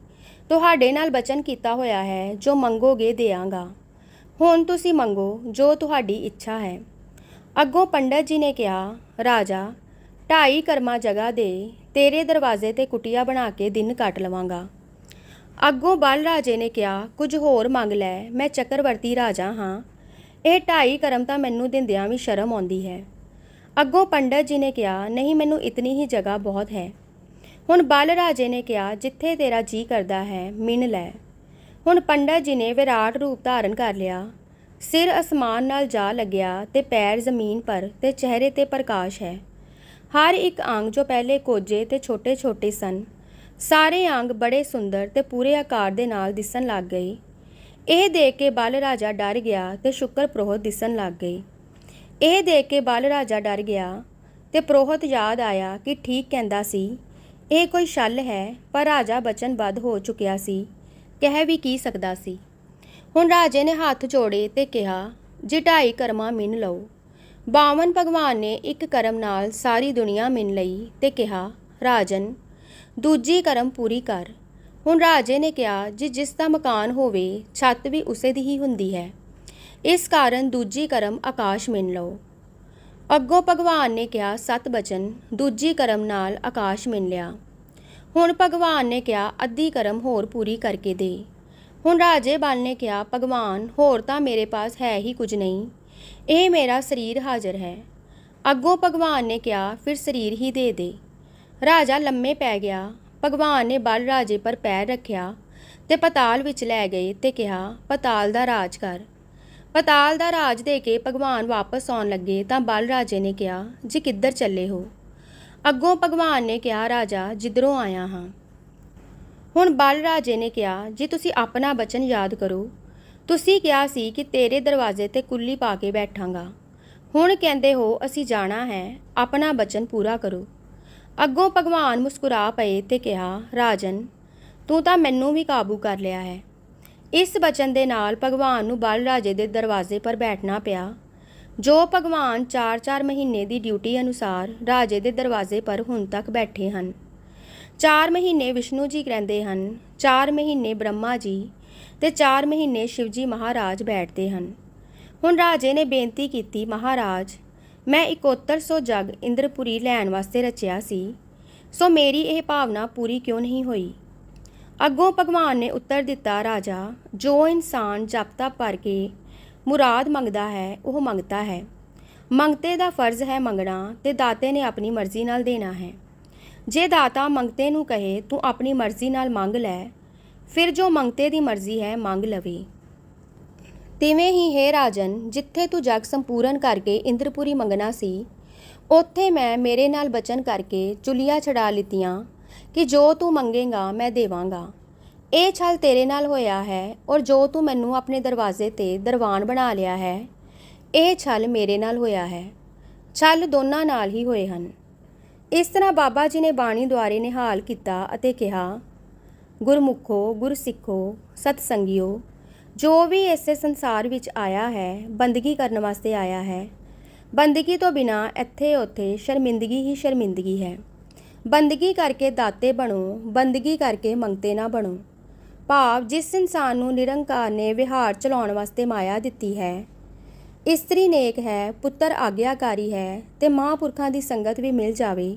ਤੁਹਾਡੇ ਨਾਲ ਬਚਨ ਕੀਤਾ ਹੋਇਆ ਹੈ, ਜੋ ਮੰਗੋਗੇ ਦੇਵਾਂਗਾ ਹੁਣ ਤੁਸੀਂ ਮੰਗੋ ਜੋ ਤੁਹਾਡੀ ਇੱਛਾ ਹੈ। ਅੱਗੋਂ ਪੰਡਤ ਜੀ ਨੇ ਕਿਹਾ, ਰਾਜਾ, ਢਾਈ ਕਰਮਾ ਜਗ੍ਹਾ ਦੇ ਤੇਰੇ ਦਰਵਾਜ਼ੇ ਤੇ ਕੁਟੀਆ ਬਣਾ ਕੇ ਦਿਨ ਕੱਟ ਲਵਾਂਗਾ। ਅੱਗੋਂ ਬਲ ਰਾਜੇ ਨੇ ਕਿਹਾ, ਕੁਝ ਹੋਰ ਮੰਗ ਲੈ, ਮੈਂ ਚੱਕਰਵਰਤੀ ਰਾਜਾ ਹਾਂ। ਇਹ ਢਾਈ ਕਰਮ ਤਾਂ ਮੈਨੂੰ ਦਿੰਦਿਆਂ ਵੀ ਸ਼ਰਮ ਆਉਂਦੀ ਹੈ। ਅੱਗੋਂ ਪੰਡਤ ਜੀ ਨੇ ਕਿਹਾ, ਨਹੀਂ, ਮੈਨੂੰ ਇਤਨੀ ਹੀ ਜਗ੍ਹਾ ਬਹੁਤ ਹੈ। ਹੁਣ ਬਲ ਰਾਜੇ ਨੇ ਕਿਹਾ, ਜਿੱਥੇ ਤੇਰਾ ਜੀ ਕਰਦਾ ਹੈ, ਮਿਣ ਲੈ। ਹੁਣ ਪੰਡਤ ਜੀ ਨੇ ਵਿਰਾਟ ਰੂਪ ਧਾਰਨ ਕਰ ਲਿਆ। ਸਿਰ ਅਸਮਾਨ ਨਾਲ ਜਾ ਲੱਗਿਆ ਤੇ ਪੈਰ ਜ਼ਮੀਨ ਪਰ ਤੇ ਚਿਹਰੇ ਤੇ ਪ੍ਰਕਾਸ਼ ਹੈ। ਹਰ ਇੱਕ ਅੰਗ ਜੋ ਪਹਿਲੇ ਕੋਜੇ ਤੇ ਛੋਟੇ-ਛੋਟੇ ਸਨ, ਸਾਰੇ ਅੰਗ ਬੜੇ ਸੁੰਦਰ ਤੇ ਪੂਰੇ ਆਕਾਰ ਦੇ ਨਾਲ ਦਿਸਣ ਲੱਗ ਗਏ। ਇਹ ਦੇਖ ਕੇ ਬਾਲ ਰਾਜਾ ਡਰ ਗਿਆ ਤੇ ਸ਼ੁਕਰ ਪ੍ਰੋਹਤ ਦਿਸਣ ਲੱਗ ਗਈ। ਇਹ ਦੇਖ ਕੇ ਬਾਲ ਰਾਜਾ ਡਰ ਗਿਆ ਤੇ ਪ੍ਰੋਹਤ ਯਾਦ ਆਇਆ ਕਿ ਠੀਕ ਕਹਿੰਦਾ ਸੀ ਇਹ ਕੋਈ ਛਲ ਹੈ, ਪਰ ਰਾਜਾ ਬਚਨਬੱਧ ਹੋ ਚੁੱਕਿਆ ਸੀ। ਕਹਿ ਵੀ ਕੀ ਸਕਦਾ ਸੀ? ਹੁਣ ਰਾਜੇ ਨੇ ਹੱਥ ਜੋੜੇ ਤੇ ਕਿਹਾ, ਜੇ ਢਾਈ ਕਰਮਾਂ ਮਿੰਨ ਲਓ। ਬਾਵਨ ਭਗਵਾਨ ਨੇ ਇੱਕ ਕਰਮ ਨਾਲ ਸਾਰੀ ਦੁਨੀਆ ਮਿੰਨ ਲਈ ਤੇ ਕਿਹਾ, ਰਾਜਨ, ਦੂਜੀ ਕਰਮ ਪੂਰੀ ਕਰ। ਹੁਣ ਰਾਜੇ ਨੇ ਕਿਹਾ, ਜੀ ਜਿਸ ਦਾ ਮਕਾਨ ਹੋਵੇ, ਛੱਤ ਵੀ ਉਸੇ ਦੀ ਹੀ ਹੁੰਦੀ ਹੈ। ਇਸ ਕਾਰਨ ਦੂਜੀ ਕਰਮ ਆਕਾਸ਼ ਮਿੰਨ ਲਓ। ਅੱਗੋਂ ਭਗਵਾਨ ਨੇ ਕਿਹਾ, ਸਤ ਬਚਨ, ਦੂਜੀ ਕਰਮ ਨਾਲ ਆਕਾਸ਼ ਮਿਲ ਲਿਆ। ਹੁਣ ਭਗਵਾਨ ਨੇ ਕਿਹਾ, ਅੱਧੀ ਕਰਮ ਹੋਰ ਪੂਰੀ ਕਰਕੇ ਦੇ। ਹੁਣ ਰਾਜੇ ਬਲ ਨੇ ਕਿਹਾ, ਭਗਵਾਨ, ਹੋਰ ਤਾਂ ਮੇਰੇ ਪਾਸ ਹੈ ਹੀ ਕੁਝ ਨਹੀਂ। ਇਹ ਮੇਰਾ ਸਰੀਰ ਹਾਜ਼ਰ ਹੈ। ਅੱਗੋਂ ਭਗਵਾਨ ਨੇ ਕਿਹਾ, ਫਿਰ ਸਰੀਰ ਹੀ ਦੇ ਦੇ। ਰਾਜਾ ਲੰਮੇ ਪੈ ਗਿਆ। ਭਗਵਾਨ ਨੇ ਬਲ ਰਾਜੇ ਪਰ ਪੈਰ ਰੱਖਿਆ ਤੇ ਪਤਾਲ ਵਿੱਚ ਲੈ ਗਏ ਤੇ ਕਿਹਾ, ਪਤਾਲ ਦਾ ਰਾਜ ਕਰ। ਪਤਾਲ ਦਾ ਰਾਜ ਦੇ ਕੇ ਭਗਵਾਨ ਵਾਪਸ ਆਉਣ ਲੱਗੇ ਤਾਂ ਬਲ ਰਾਜੇ ਨੇ ਕਿਹਾ, ਜੀ ਕਿੱਧਰ ਚੱਲੇ ਹੋ? ਅੱਗੋਂ ਭਗਵਾਨ ਨੇ ਕਿਹਾ, ਰਾਜਾ, ਜਿੱਧਰੋਂ ਆਇਆ ਹਾਂ। ਹੁਣ ਬਲ ਰਾਜੇ ਨੇ ਕਿਹਾ, ਜੀ ਤੁਸੀਂ ਆਪਣਾ ਬਚਨ ਯਾਦ ਕਰੋ। ਤੁਸੀਂ ਕਿਹਾ ਸੀ ਕਿ ਤੇਰੇ ਦਰਵਾਜ਼ੇ ਤੇ ਕੁੱਲੀ ਪਾ ਕੇ ਬੈਠਾਂਗਾ। ਹੁਣ ਕਹਿੰਦੇ ਹੋ, ਅਸੀਂ ਜਾਣਾ ਹੈ, ਆਪਣਾ ਬਚਨ ਪੂਰਾ ਕਰੋ। ਅੱਗੋਂ ਭਗਵਾਨ ਮੁਸਕਰਾ ਪਏ ਤੇ ਕਿਹਾ, ਰਾਜਨ, ਤੂੰ ਤਾਂ ਮੈਨੂੰ ਵੀ ਕਾਬੂ ਕਰ ਲਿਆ ਹੈ। ਇਸ ਬਚਨ ਦੇ ਨਾਲ ਭਗਵਾਨ ਨੂੰ ਬਲ ਰਾਜੇ ਦੇ ਦਰਵਾਜ਼ੇ ਪਰ ਬੈਠਣਾ ਪਿਆ। ਜੋ ਭਗਵਾਨ 4-4 ਮਹੀਨੇ ਦੀ ਡਿਊਟੀ ਅਨੁਸਾਰ ਰਾਜੇ ਦੇ ਦਰਵਾਜ਼ੇ ਪਰ ਹੁਣ ਤੱਕ ਬੈਠੇ ਹਨ। 4 ਮਹੀਨੇ ਵਿਸ਼ਨੂੰ ਜੀ ਰਹਿੰਦੇ ਹਨ 4 ਮਹੀਨੇ ਬ੍ਰਹਮਾ ਜੀ ਤੇ 4 ਮਹੀਨੇ ਸ਼ਿਵਜੀ ਮਹਾਰਾਜ ਬੈਠਦੇ ਹਨ। ਹੁਣ ਰਾਜੇ ਨੇ ਬੇਨਤੀ ਕੀਤੀ, ਮਹਾਰਾਜ, ਮੈਂ 7100 ਜਗ ਇੰਦਰਪੁਰੀ ਲੈਣ ਵਾਸਤੇ ਰਚਿਆ ਸੀ, ਸੋ ਮੇਰੀ ਇਹ ਭਾਵਨਾ ਪੂਰੀ ਕਿਉਂ ਨਹੀਂ ਹੋਈ? ਅੱਗੋਂ ਭਗਵਾਨ ਨੇ ਉੱਤਰ ਦਿੱਤਾ, ਰਾਜਾ, ਜੋ ਇਨਸਾਨ ਜਪ ਭਰ ਕੇ ਮੁਰਾਦ ਮੰਗਦਾ ਹੈ, ਉਹ ਮੰਗਤਾ ਹੈ। ਮੰਗਤੇ ਦਾ ਫਰਜ਼ ਹੈ ਮੰਗਣਾ ਤੇ ਦਾਤੇ ਨੇ ਆਪਣੀ ਮਰਜ਼ੀ ਨਾਲ ਦੇਣਾ ਹੈ। ਜੇ ਦਾਤਾ ਮੰਗਤੇ ਨੂੰ ਕਹੇ, ਤੂੰ ਆਪਣੀ ਮਰਜ਼ੀ ਨਾਲ ਮੰਗ ਲੈ, ਫਿਰ ਜੋ ਮੰਗਤੇ ਦੀ ਮਰਜ਼ੀ ਹੈ, ਮੰਗ ਲਵੇ। ਤਿਵੇਂ ਹੀ ਹੈ ਰਾਜਨ, ਜਿੱਥੇ ਤੂੰ ਜਗ ਸੰਪੂਰਨ ਕਰਕੇ ਇੰਦਰਪੁਰੀ ਮੰਗਣਾ ਸੀ, ਉੱਥੇ ਮੈਂ ਮੇਰੇ ਨਾਲ ਬਚਨ ਕਰਕੇ ਚੁਲੀਆਂ ਛਡਾ ਲਿੱਤੀਆਂ ਕਿ ਜੋ ਤੂੰ ਮੰਗੇਗਾ, ਮੈਂ ਦੇਵਾਂਗਾ। ਇਹ ਛਲ ਤੇਰੇ ਨਾਲ ਹੋਇਆ ਹੈ ਔਰ ਜੋ ਤੂੰ ਮੈਨੂੰ ਆਪਣੇ ਦਰਵਾਜ਼ੇ ਤੇ ਦਰਵਾਨ ਬਣਾ ਲਿਆ ਹੈ, ਇਹ ਛਲ ਮੇਰੇ ਨਾਲ ਹੋਇਆ ਹੈ। ਛਲ ਦੋਨਾਂ ਨਾਲ ਹੀ ਹੋਏ ਹਨ। ਇਸ ਤਰ੍ਹਾਂ ਬਾਬਾ ਜੀ ਨੇ ਬਾਣੀ ਦੁਆਰੇ ਨਿਹਾਲ ਕੀਤਾ ਅਤੇ ਕਿਹਾ, ਗੁਰਮੁਖੋ, ਗੁਰਸਿੱਖੋ, ਸਤਸੰਗਿਓ, ਜੋ ਵੀ ਇਸੇ ਸੰਸਾਰ ਵਿੱਚ ਆਇਆ ਹੈ, ਬੰਦਗੀ ਕਰਨ ਵਾਸਤੇ ਆਇਆ ਹੈ। ਬੰਦਗੀ ਤੋਂ ਬਿਨਾ ਇੱਥੇ ਉੱਥੇ ਸ਼ਰਮਿੰਦਗੀ ਹੀ ਸ਼ਰਮਿੰਦਗੀ ਹੈ। ਬੰਦਗੀ ਕਰਕੇ ਦਾਤੇ ਬਣੋ, ਬੰਦਗੀ ਕਰਕੇ ਮੰਗਤੇ ਨਾ ਬਣੋ। ਭਾਵ ਜਿਸ ਇਨਸਾਨ ਨੂੰ ਨਿਰੰਕਾਰ ਨੇ ਵਿਹਾਰ ਚਲਾਉਣ ਵਾਸਤੇ ਮਾਇਆ ਦਿੱਤੀ ਹੈ, ਇਸਤਰੀ ਨੇਕ ਹੈ, ਪੁੱਤਰ ਆਗਿਆਕਾਰੀ ਹੈ ਤੇ ਮਹਾਂਪੁਰਖਾਂ ਦੀ ਸੰਗਤ ਵੀ ਮਿਲ ਜਾਵੇ,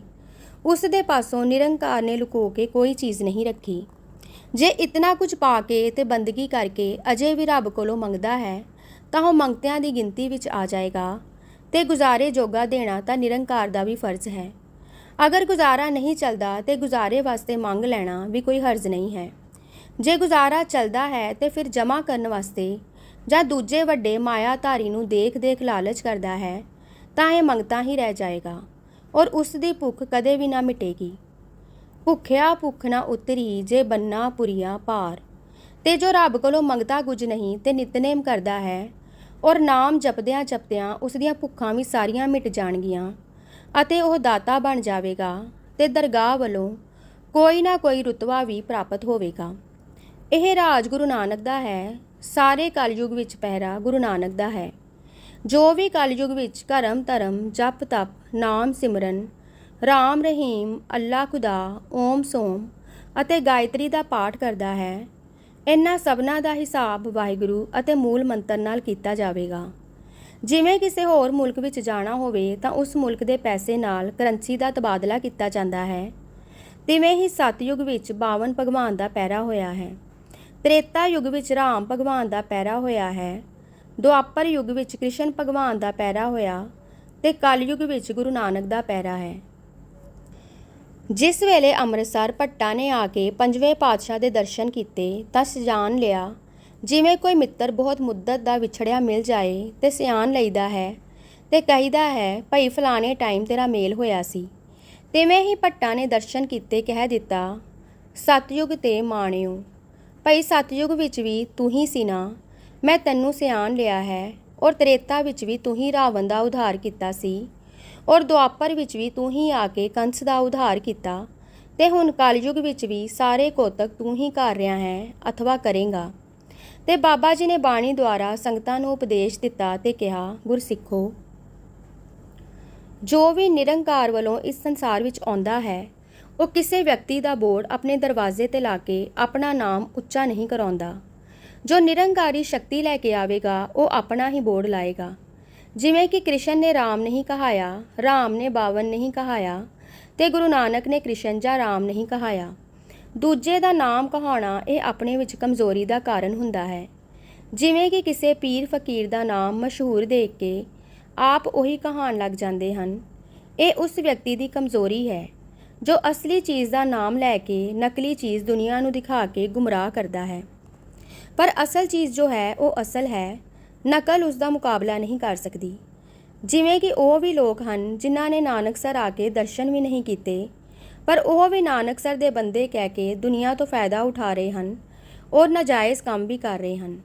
ਉਸ ਦੇ ਪਾਸੋਂ ਨਿਰੰਕਾਰ ਨੇ ਲੁਕੋ ਕੇ ਕੋਈ ਚੀਜ਼ ਨਹੀਂ ਰੱਖੀ। ਜੇ ਇਤਨਾ ਕੁਝ ਪਾ ਕੇ ਤੇ ਬੰਦਗੀ ਕਰਕੇ ਅਜੇ ਵੀ ਰੱਬ ਕੋਲੋਂ ਮੰਗਦਾ ਹੈ, ਤਾਂ ਉਹ ਮੰਗਤਿਆਂ ਦੀ ਗਿਣਤੀ ਵਿੱਚ ਆ ਜਾਏਗਾ ਤੇ ਗੁਜ਼ਾਰੇ ਜੋਗਾ ਦੇਣਾ ਤਾਂ ਨਿਰੰਕਾਰ ਦਾ ਵੀ ਫਰਜ਼ ਹੈ। ਅਗਰ ਗੁਜ਼ਾਰਾ ਨਹੀਂ ਚੱਲਦਾ ਤੇ ਗੁਜ਼ਾਰੇ ਵਾਸਤੇ ਮੰਗ ਲੈਣਾ ਵੀ ਕੋਈ ਹਰਜ਼ ਨਹੀਂ ਹੈ। ਜੇ ਗੁਜ਼ਾਰਾ ਚੱਲਦਾ ਹੈ ਤੇ ਫਿਰ ਜਮ੍ਹਾਂ ਕਰਨ ਵਾਸਤੇ ਜਾਂ ਦੂਜੇ ਵੱਡੇ ਮਾਇਆਧਾਰੀ ਨੂੰ ਦੇਖ-ਦੇਖ ਲਾਲਚ ਕਰਦਾ ਹੈ, ਤਾਂ ਇਹ ਮੰਗਤਾ ਹੀ ਰਹਿ ਜਾਏਗਾ ਔਰ ਉਸ ਦੀ ਭੁੱਖ ਕਦੇ ਵੀ ਨਾ ਮਿਟੇਗੀ। ਭੁੱਖਿਆ ਭੁੱਖ ਨਾ ਉਤਰੀ ਜੇ ਬੰਨਾ ਪੁਰੀਆ ਭਾਰ। ਤੇ ਜੋ ਰੱਬ ਕੋਲੋਂ ਮੰਗਦਾ ਕੁਝ ਨਹੀਂ ਤੇ ਨਿਤਨੇਮ ਕਰਦਾ ਹੈ ਔਰ ਨਾਮ ਜਪਦਿਆਂ ਜਪਦਿਆਂ ਉਸ ਦੀਆਂ ਭੁੱਖਾਂ ਵੀ ਸਾਰੀਆਂ ਮਿਟ ਜਾਣਗੀਆਂ। ਅਤੇ ਉਹ ਦਾਤਾ ਬਣ ਜਾਵੇਗਾ ਤੇ ਦਰਗਾਹ ਵੱਲੋਂ ਕੋਈ ਨਾ ਕੋਈ ਰੁਤਬਾ ਵੀ ਪ੍ਰਾਪਤ ਹੋਵੇਗਾ। ਇਹ ਰਾਜ ਗੁਰੂ ਨਾਨਕ ਦਾ ਹੈ। ਸਾਰੇ ਕਲਯੁਗ ਵਿੱਚ ਪਹਿਰਾ ਗੁਰੂ ਨਾਨਕ ਦਾ ਹੈ। ਜੋ ਵੀ ਕਲਯੁਗ ਵਿੱਚ ਕਰਮ, ਧਰਮ, ਜਪ, ਤਪ, ਨਾਮ, ਸਿਮਰਨ, ਰਾਮ, ਰਹੀਮ, ਅੱਲਾ, ਖੁਦਾ, ਓਮ, ਸੋਮ ਅਤੇ ਗਾਇਤਰੀ ਦਾ ਪਾਠ ਕਰਦਾ ਹੈ, ਇਹਨਾਂ ਸਭਨਾਂ ਦਾ ਹਿਸਾਬ ਵਾਹਿਗੁਰੂ ਅਤੇ ਮੂਲ ਮੰਤਰ ਨਾਲ ਕੀਤਾ ਜਾਵੇਗਾ। ਜਿਵੇਂ ਕਿਸੇ ਹੋਰ ਮੁਲਕ ਵਿੱਚ ਜਾਣਾ ਹੋਵੇ ਤਾਂ ਉਸ ਮੁਲਕ ਦੇ ਪੈਸੇ ਨਾਲ ਕਰੰਸੀ ਦਾ ਤਬਾਦਲਾ ਕੀਤਾ ਜਾਂਦਾ ਹੈ। ਤਿਵੇਂ ਹੀ ਸਤਯੁਗ ਵਿੱਚ 52 ਭਗਵਾਨ ਦਾ ਪਹਿਰਾ ਹੋਇਆ ਹੈ। ਤ੍ਰੇਤਾ ਯੁੱਗ ਵਿੱਚ ਰਾਮ ਭਗਵਾਨ ਦਾ ਪਹਿਰਾ ਹੋਇਆ ਹੈ। ਦੁਆਪਰ ਯੁੱਗ ਵਿੱਚ ਕ੍ਰਿਸ਼ਨ ਭਗਵਾਨ ਦਾ ਪਹਿਰਾ ਹੋਇਆ ਤੇ ਕਲਯੁਗ ਵਿੱਚ ਗੁਰੂ ਨਾਨਕ ਦਾ ਪਹਿਰਾ ਹੈ। ਜਿਸ ਵੇਲੇ ਅੰਮ੍ਰਿਤਸਰ ਭੱਟਾ ਨੇ ਆ ਕੇ ਪੰਜਵੇਂ ਪਾਤਸ਼ਾਹ ਦੇ ਦਰਸ਼ਨ ਕੀਤੇ ਤਾਂ ਸ਼ਜਾਨ ਲਿਆ ਜਿਵੇਂ ਕੋਈ ਮਿੱਤਰ ਬਹੁਤ ਮੁੱਦਤ ਦਾ ਵਿਛੜਿਆ ਮਿਲ ਜਾਏ ਤੇ ਸਿਆਣ ਲਈਦਾ ਹੈ ਤੇ ਕਹੀਦਾ ਹੈ, ਭਈ ਫਲਾਣੇ ਟਾਈਮ ਤੇਰਾ ਮੇਲ ਹੋਇਆ ਸੀ। ਤਿਵੇਂ ਹੀ ਭੱਟਾ ਨੇ ਦਰਸ਼ਨ ਕੀਤੇ, ਕਹਿ ਦਿੱਤਾ, ਸਤਯੁਗ ਤੇ ਮਾਣਿਓ, ਭਈ ਸਤਯੁਗ ਵਿੱਚ ਵੀ ਤੂੰ ਹੀ ਸੀ ਨਾ। ਮੈਂ ਤੈਨੂੰ ਸਿਆਣ ਲਿਆ ਹੈ ਔਰ ਤ੍ਰੇਤਾ ਵਿੱਚ ਵੀ ਤੂੰ ਹੀ ਰਾਵਣ ਦਾ ਉਧਾਰ ਕੀਤਾ ਸੀ ਔਰ ਦੁਆਪਰ ਵਿੱਚ ਵੀ ਤੂੰ ਹੀ ਆ ਕੇ ਕੰਸ ਦਾ ਉਧਾਰ ਕੀਤਾ ਤੇ ਹੁਣ ਕਲਯੁਗ ਵਿੱਚ ਵੀ ਸਾਰੇ ਕੋਤਕ ਤੂੰ ਹੀ ਕਰ ਰਿਹਾ ਹੈ, ਅਥਵਾ ਕਰੇਗਾ। ਤੇ ਬਾਬਾ ਜੀ ਨੇ ਬਾਣੀ ਦੁਆਰਾ ਸੰਗਤਾਂ ਨੂੰ ਉਪਦੇਸ਼ ਦਿੱਤਾ ਤੇ ਕਿਹਾ, ਗੁਰਸਿੱਖੋ, ਜੋ ਵੀ ਨਿਰੰਕਾਰ ਵੱਲੋਂ ਇਸ ਸੰਸਾਰ ਵਿੱਚ ਆਉਂਦਾ ਹੈ, ਉਹ ਕਿਸੇ ਵਿਅਕਤੀ ਦਾ ਬੋਰਡ ਆਪਣੇ ਦਰਵਾਜ਼ੇ ਤੇ ਲਾ ਕੇ ਆਪਣਾ ਨਾਮ ਉੱਚਾ ਨਹੀਂ ਕਰਾਉਂਦਾ। ਜੋ ਨਿਰੰਕਾਰੀ ਸ਼ਕਤੀ ਲੈ ਕੇ ਆਵੇਗਾ, ਉਹ ਆਪਣਾ ਹੀ ਬੋਰਡ ਲਾਏਗਾ। ਜਿਵੇਂ ਕਿ ਕ੍ਰਿਸ਼ਨ ਨੇ ਰਾਮ ਨਹੀਂ ਕਹਾਇਆ, ਰਾਮ ਨੇ ਬਾਵਨ ਨਹੀਂ ਕਹਾਇਆ ਤੇ ਗੁਰੂ ਨਾਨਕ ਨੇ ਕ੍ਰਿਸ਼ਨ ਜਾਂ ਰਾਮ ਨਹੀਂ ਕਹਾਇਆ। ਦੂਜੇ ਦਾ ਨਾਮ ਕਹਾਉਣਾ ਇਹ ਆਪਣੇ ਵਿੱਚ ਕਮਜ਼ੋਰੀ ਦਾ ਕਾਰਨ ਹੁੰਦਾ ਹੈ। ਜਿਵੇਂ ਕਿ ਕਿਸੇ ਪੀਰ ਫਕੀਰ ਦਾ ਨਾਮ ਮਸ਼ਹੂਰ ਦੇਖ ਕੇ ਆਪ ਉਹੀ ਕਹਾਣ ਲੱਗ ਜਾਂਦੇ ਹਨ। ਇਹ ਉਸ ਵਿਅਕਤੀ ਦੀ ਕਮਜ਼ੋਰੀ ਹੈ, ਜੋ ਅਸਲੀ ਚੀਜ਼ ਦਾ ਨਾਮ ਲੈ ਕੇ ਨਕਲੀ ਚੀਜ਼ ਦੁਨੀਆ ਨੂੰ ਦਿਖਾ ਕੇ ਗੁੰਮਰਾਹ ਕਰਦਾ ਹੈ। ਪਰ ਅਸਲ ਚੀਜ਼ ਜੋ ਹੈ, ਉਹ ਅਸਲ ਹੈ, ਨਕਲ ਉਸ ਦਾ ਮੁਕਾਬਲਾ ਨਹੀਂ ਕਰ ਸਕਦੀ। ਜਿਵੇਂ ਕਿ ਉਹ ਵੀ ਲੋਕ ਹਨ, ਜਿਨ੍ਹਾਂ ਨੇ ਨਾਨਕਸਰ ਆ ਕੇ ਦਰਸ਼ਨ ਵੀ ਨਹੀਂ ਕੀਤੇ ਪਰ ਉਹ ਵੀ ਨਾਨਕਸਰ ਦੇ ਬੰਦੇ ਕਹਿ ਕੇ ਦੁਨੀਆ ਤੋਂ ਫਾਇਦਾ ਉਠਾ ਰਹੇ ਹਨ ਔਰ ਨਾਜਾਇਜ਼ ਕੰਮ ਵੀ ਕਰ ਰਹੇ ਹਨ।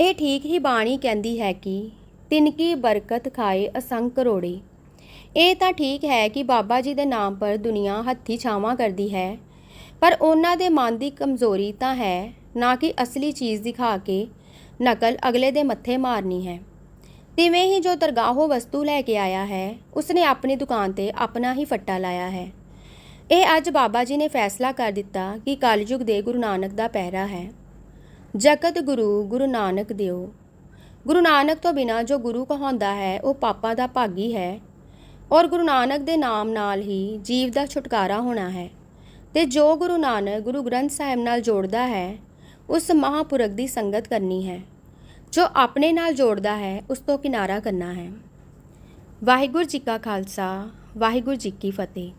ਇਹ ਠੀਕ ਹੀ ਬਾਣੀ ਕਹਿੰਦੀ ਹੈ ਕਿ ਤਿਨਕੀ ਬਰਕਤ ਖਾਏ ਅਸੰਖ ਕਰੋੜੀ। ਇਹ ਤਾਂ ਠੀਕ ਹੈ ਕਿ ਬਾਬਾ ਜੀ ਦੇ ਨਾਮ ਪਰ ਦੁਨੀਆ ਹੱਥੀ ਛਾਵਾਂ ਕਰਦੀ ਹੈ, ਪਰ ਉਹਨਾਂ ਦੇ ਮਨ ਦੀ ਕਮਜ਼ੋਰੀ ਤਾਂ ਹੈ, ਨਾ ਕਿ ਅਸਲੀ ਚੀਜ਼ ਦਿਖਾ ਕੇ ਨਕਲ ਅਗਲੇ ਦੇ ਮੱਥੇ ਮਾਰਨੀ ਹੈ। ਤਿਵੇਂ ਹੀ ਜੋ ਦਰਗਾਹੋਂ ਵਸਤੂ ਲੈ ਕੇ ਆਇਆ ਹੈ, ਉਸਨੇ ਆਪਣੀ ਦੁਕਾਨ ਤੇ ਆਪਣਾ ਹੀ ਫੱਟਾ ਲਾਇਆ ਹੈ। ਇਹ ਅੱਜ ਬਾਬਾ ਜੀ ਨੇ ਫੈਸਲਾ ਕਰ ਦਿੱਤਾ ਕਿ ਕਲਯੁਗ ਦੇ ਗੁਰੂ ਨਾਨਕ ਦਾ ਪਹਿਰਾ ਹੈ। ਜਗਤ ਗੁਰੂ ਗੁਰੂ ਨਾਨਕ ਦਿਓ। ਗੁਰੂ ਨਾਨਕ ਤੋਂ ਬਿਨਾ ਜੋ ਗੁਰੂ ਕਹਾਉਂਦਾ ਹੈ, ਉਹ ਪਾਪਾਂ ਦਾ ਭਾਗੀ ਹੈ। ਔਰ ਗੁਰੂ ਨਾਨਕ ਦੇ ਨਾਮ ਨਾਲ ਹੀ ਜੀਵ ਦਾ ਛੁਟਕਾਰਾ ਹੋਣਾ ਹੈ। ਤੇ ਜੋ ਗੁਰੂ ਨਾਨਕ ਗੁਰੂ ਗ੍ਰੰਥ ਸਾਹਿਬ ਨਾਲ ਜੋੜਦਾ ਹੈ, ਉਸ ਮਹਾਪੁਰਖ ਦੀ ਸੰਗਤ ਕਰਨੀ ਹੈ। ਜੋ ਆਪਣੇ ਨਾਲ ਜੋੜਦਾ ਹੈ, ਉਸ ਤੋਂ ਕਿਨਾਰਾ ਕਰਨਾ ਹੈ। ਵਾਹਿਗੁਰੂ ਜੀ ਕਾ ਖਾਲਸਾ, ਵਾਹਿਗੁਰੂ ਜੀ ਕੀ ਫਤਿਹ।